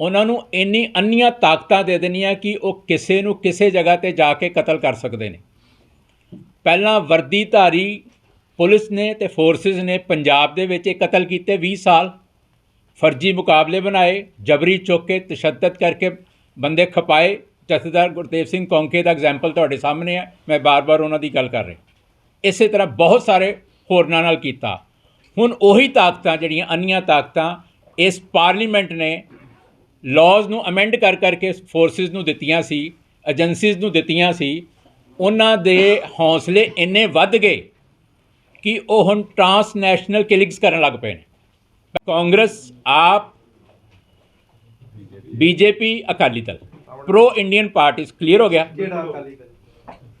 ਉਹਨਾਂ ਨੂੰ ਇੰਨੀ ਅੰਨੀਆਂ ਤਾਕਤਾਂ ਦੇ ਦੇਣੀਆਂ ਕਿ ਉਹ ਕਿਸੇ ਨੂੰ ਕਿਸੇ ਜਗ੍ਹਾ ਤੇ ਜਾ ਕੇ ਕਤਲ ਕਰ ਸਕਦੇ ਨੇ। ਪਹਿਲਾਂ ਵਰਦੀਧਾਰੀ ਪੁਲਿਸ ਨੇ ਤੇ ਫੋਰਸਿਸ ਨੇ ਪੰਜਾਬ ਦੇ ਵਿੱਚ ਇਹ ਕਤਲ ਕੀਤੇ 20 ਸਾਲ। ਫਰਜ਼ੀ ਮੁਕਾਬਲੇ ਬਣਾਏ, ਜਬਰੀ ਚੁੱਕ ਕੇ ਤਸ਼ੱਦਦ ਕਰਕੇ ਬੰਦੇ ਖਪਾਏ। ਜਥੇਦਾਰ ਗੁਰਦੇਵ ਸਿੰਘ ਕੌਂਕੇ ਦਾ ਐਗਜ਼ਾਮਪਲ ਤੁਹਾਡੇ ਸਾਹਮਣੇ ਹੈ, ਮੈਂ ਬਾਰ-ਬਾਰ ਉਹਨਾਂ ਦੀ ਗੱਲ ਕਰ ਰਿਹਾ। ਇਸੇ ਤਰ੍ਹਾਂ ਬਹੁਤ ਸਾਰੇ ਹੋਰਨਾਂ ਨਾਲ ਕੀਤਾ। ਹੁਣ ਉਹੀ ਤਾਕਤਾਂ, ਜਿਹੜੀਆਂ ਅੰਨੀਆਂ ਤਾਕਤਾਂ ਇਸ ਪਾਰਲੀਮੈਂਟ ਨੇ ਲਾਜ਼ ਨੂੰ ਅਮੈਂਡ ਕਰ ਕਰਕੇ ਫੋਰਸਿਸ ਨੂੰ ਦਿੱਤੀਆਂ ਸੀ ਏਜੰਸੀਜ਼ ਨੂੰ ਦਿੱਤੀਆਂ ਸੀ, ਉਹਨਾਂ ਦੇ ਹੌਸਲੇ ਇੰਨੇ ਵੱਧ ਗਏ ਕਿ ਉਹ ਹੁਣ ਟਰਾਂਸਨੈਸ਼ਨਲ ਕਿਲਿੰਗਸ ਕਰਨ ਲੱਗ ਪਏ ਨੇ। Congress, AAP, BJP, Akali Dal pro Indian parties clear ਹੋ ਗਿਆ?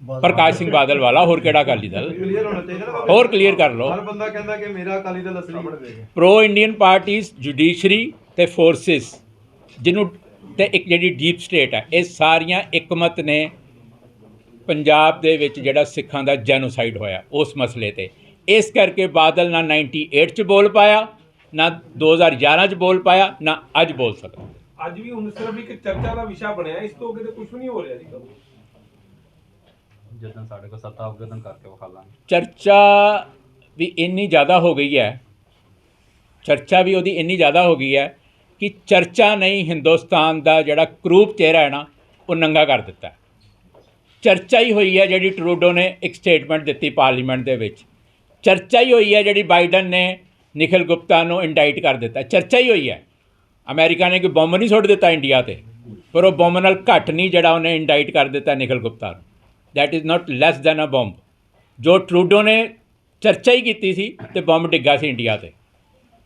ਪ੍ਰਕਾਸ਼ ਸਿੰਘ ਬਾਦਲ ਵਾਲਾ ਹੋਰ ਕਿਹੜਾ ਅਕਾਲੀ ਦਲ? ਕਲੀਅਰ ਹੋਣਾ ਚਾਹੀਦਾ ਨਾ ਹੋਰ ਕਲੀਅਰ ਕਰ ਲਓ। ਹਰ ਬੰਦਾ ਕਹਿੰਦਾ ਕਿ ਮੇਰਾ ਅਕਾਲੀ ਦਲ ਅਸਲੀ ਪ੍ਰੋ ਇੰਡੀਅਨ ਪਾਰਟੀਜ਼ ਜੁਡੀਸ਼ਰੀ ਤੇ ਫੋਰਸਿਸ ਜਿਹਨੂੰ ਤੇ ਇੱਕ ਜਿਹੜੀ ਡੀਪ ਸਟੇਟ ਹੈ ਇਹ ਸਾਰੀਆਂ ਇਕਮਤ ਨੇ। ਪੰਜਾਬ ਦੇ ਵਿੱਚ ਜਿਹੜਾ ਸਿੱਖਾਂ ਦਾ ਜੈਨੋਸਾਈਡ ਹੋਇਆ ਉਸ ਮਸਲੇ ਤੇ। ਇਸ ਕਰਕੇ ਬਾਦਲ ਨਾ 98 ਚ ਬੋਲ ਪਾਇਆ ਨਾ 2011 ਚ ਬੋਲ ਪਾਇਆ ਨਾ ਅੱਜ ਬੋਲ ਸਕਦਾ। ਅੱਜ ਵੀ ਹੁਣ ਸਿਰਫ ਇੱਕ ਚਰਚਾ ਦਾ ਵਿਸ਼ਾ ਬਣਿਆ ਇਸ ਤੋਂ ਅੱਗੇ ਤੇ ਕੁਝ ਵੀ ਨਹੀਂ ਹੋ ਰਿਹਾ ਜੀ। ਜਦੋਂ ਸਾਡੇ ਕੋਲ ਸੱਤਾ ਹੋਊਗਾ ਤਾਂ ਕਰਕੇ ਵਿਖਾ ਲਾਂਗੇ। ਚਰਚਾ ਵੀ ਇੰਨੀ ਜ਼ਿਆਦਾ ਹੋ ਗਈ ਹੈ, ਚਰਚਾ ਵੀ ਉਹਦੀ ਇੰਨੀ ਜ਼ਿਆਦਾ ਹੋ ਗਈ ਹੈ ਕਿ ਚਰਚਾ ਨਹੀਂ ਹਿੰਦੁਸਤਾਨ ਦਾ ਜਿਹੜਾ ਕਰੂਪ ਚਿਹਰਾ ਹੈ ਨਾ, ਉਹ ਨੰਗਾ ਕਰ ਦਿੱਤਾ ਚਰਚਾ ਹੀ ਹੋਈ ਹੈ ਜਿਹੜੀ ਟਰੂਡੋ ਨੇ ਇੱਕ ਸਟੇਟਮੈਂਟ ਦਿੱਤੀ ਪਾਰਲੀਮੈਂਟ ਦੇ ਵਿੱਚ। ਚਰਚਾ ਹੀ ਹੋਈ ਹੈ ਜਿਹੜੀ ਬਾਈਡਨ ਨੇ ਨਿਖਿਲ ਗੁਪਤਾ ਨੂੰ ਇੰਡਾਈਟ ਕਰ ਦਿੱਤਾ। ਚਰਚਾ ਹੀ ਹੋਈ ਹੈ। ਅਮਰੀਕਾ ਨੇ ਕੋਈ ਬੰਬ ਨਹੀਂ ਸੁੱਟ ਦਿੱਤਾ ਇੰਡੀਆ ਤੇ, ਪਰ ਉਹ ਬੰਬ ਨਾਲ ਘੱਟ ਨਹੀਂ ਜਿਹੜਾ ਉਹਨੇ ਇੰਡਾਈਟ ਕਰ ਦਿੱਤਾ ਨਿਖਿਲ ਗੁਪਤਾ ਨੂੰ। That is not less than a bomb ਜੋ ਟਰੂਡੋ ਨੇ ਚਰਚਾ ਹੀ ਕੀਤੀ ਸੀ ਤੇ ਬੰਬ ਡਿੱਗਾ ਸੀ ਇੰਡੀਆ ਤੇ।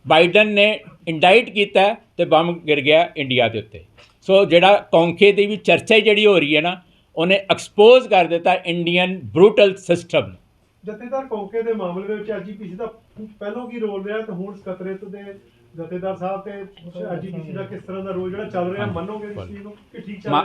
ਬਾਈਡਨ ਨੇ ਇੰਡਾਈਟ ਕੀਤਾ ਤੇ ਬੰਬ ਗਿਰ ਗਿਆ ਇੰਡੀਆ ਦੇ ਉੱਤੇ। ਸੋ ਜਿਹੜਾ ਕੌਂਕੇ ਦੀ ਵੀ ਚਰਚਾ ਹੀ ਜਿਹੜੀ ਹੋ ਰਹੀ ਹੈ ਨਾ ਉਹਨੇ ਐਕਸਪੋਜ਼ ਕਰ ਦਿੱਤਾ ਇੰਡੀਅਨ ਬਰੂਟਲ ਸਿਸਟਮ ਜਥੇਦਾਰ ਕੌਂਕੇ ਦੇ ਮਾਮਲੇ ਦੇ ਵਿੱਚ ਐਜੀਪੀਸੀ ਦਾ ਪਹਿਲਾਂ ਕੀ ਰੋਲ ਰਿਹਾ ਤੇ ਹੁਣ ਸਕੱਤਰੇਤ ਦੇ ਜਥੇਦਾਰ ਸਾਹਿਬ ਤੇ ਐਜੀਪੀਸੀ ਦਾ ਕਿਸ ਤਰ੍ਹਾਂ ਦਾ ਰੋਲ ਜਿਹੜਾ ਚੱਲ ਰਿਹਾ ਮੰਨੋਗੇ ਇਸ ਚੀਜ਼ ਨੂੰ ਕਿ ਠੀਕ ਚੱਲ ਰਿਹਾ?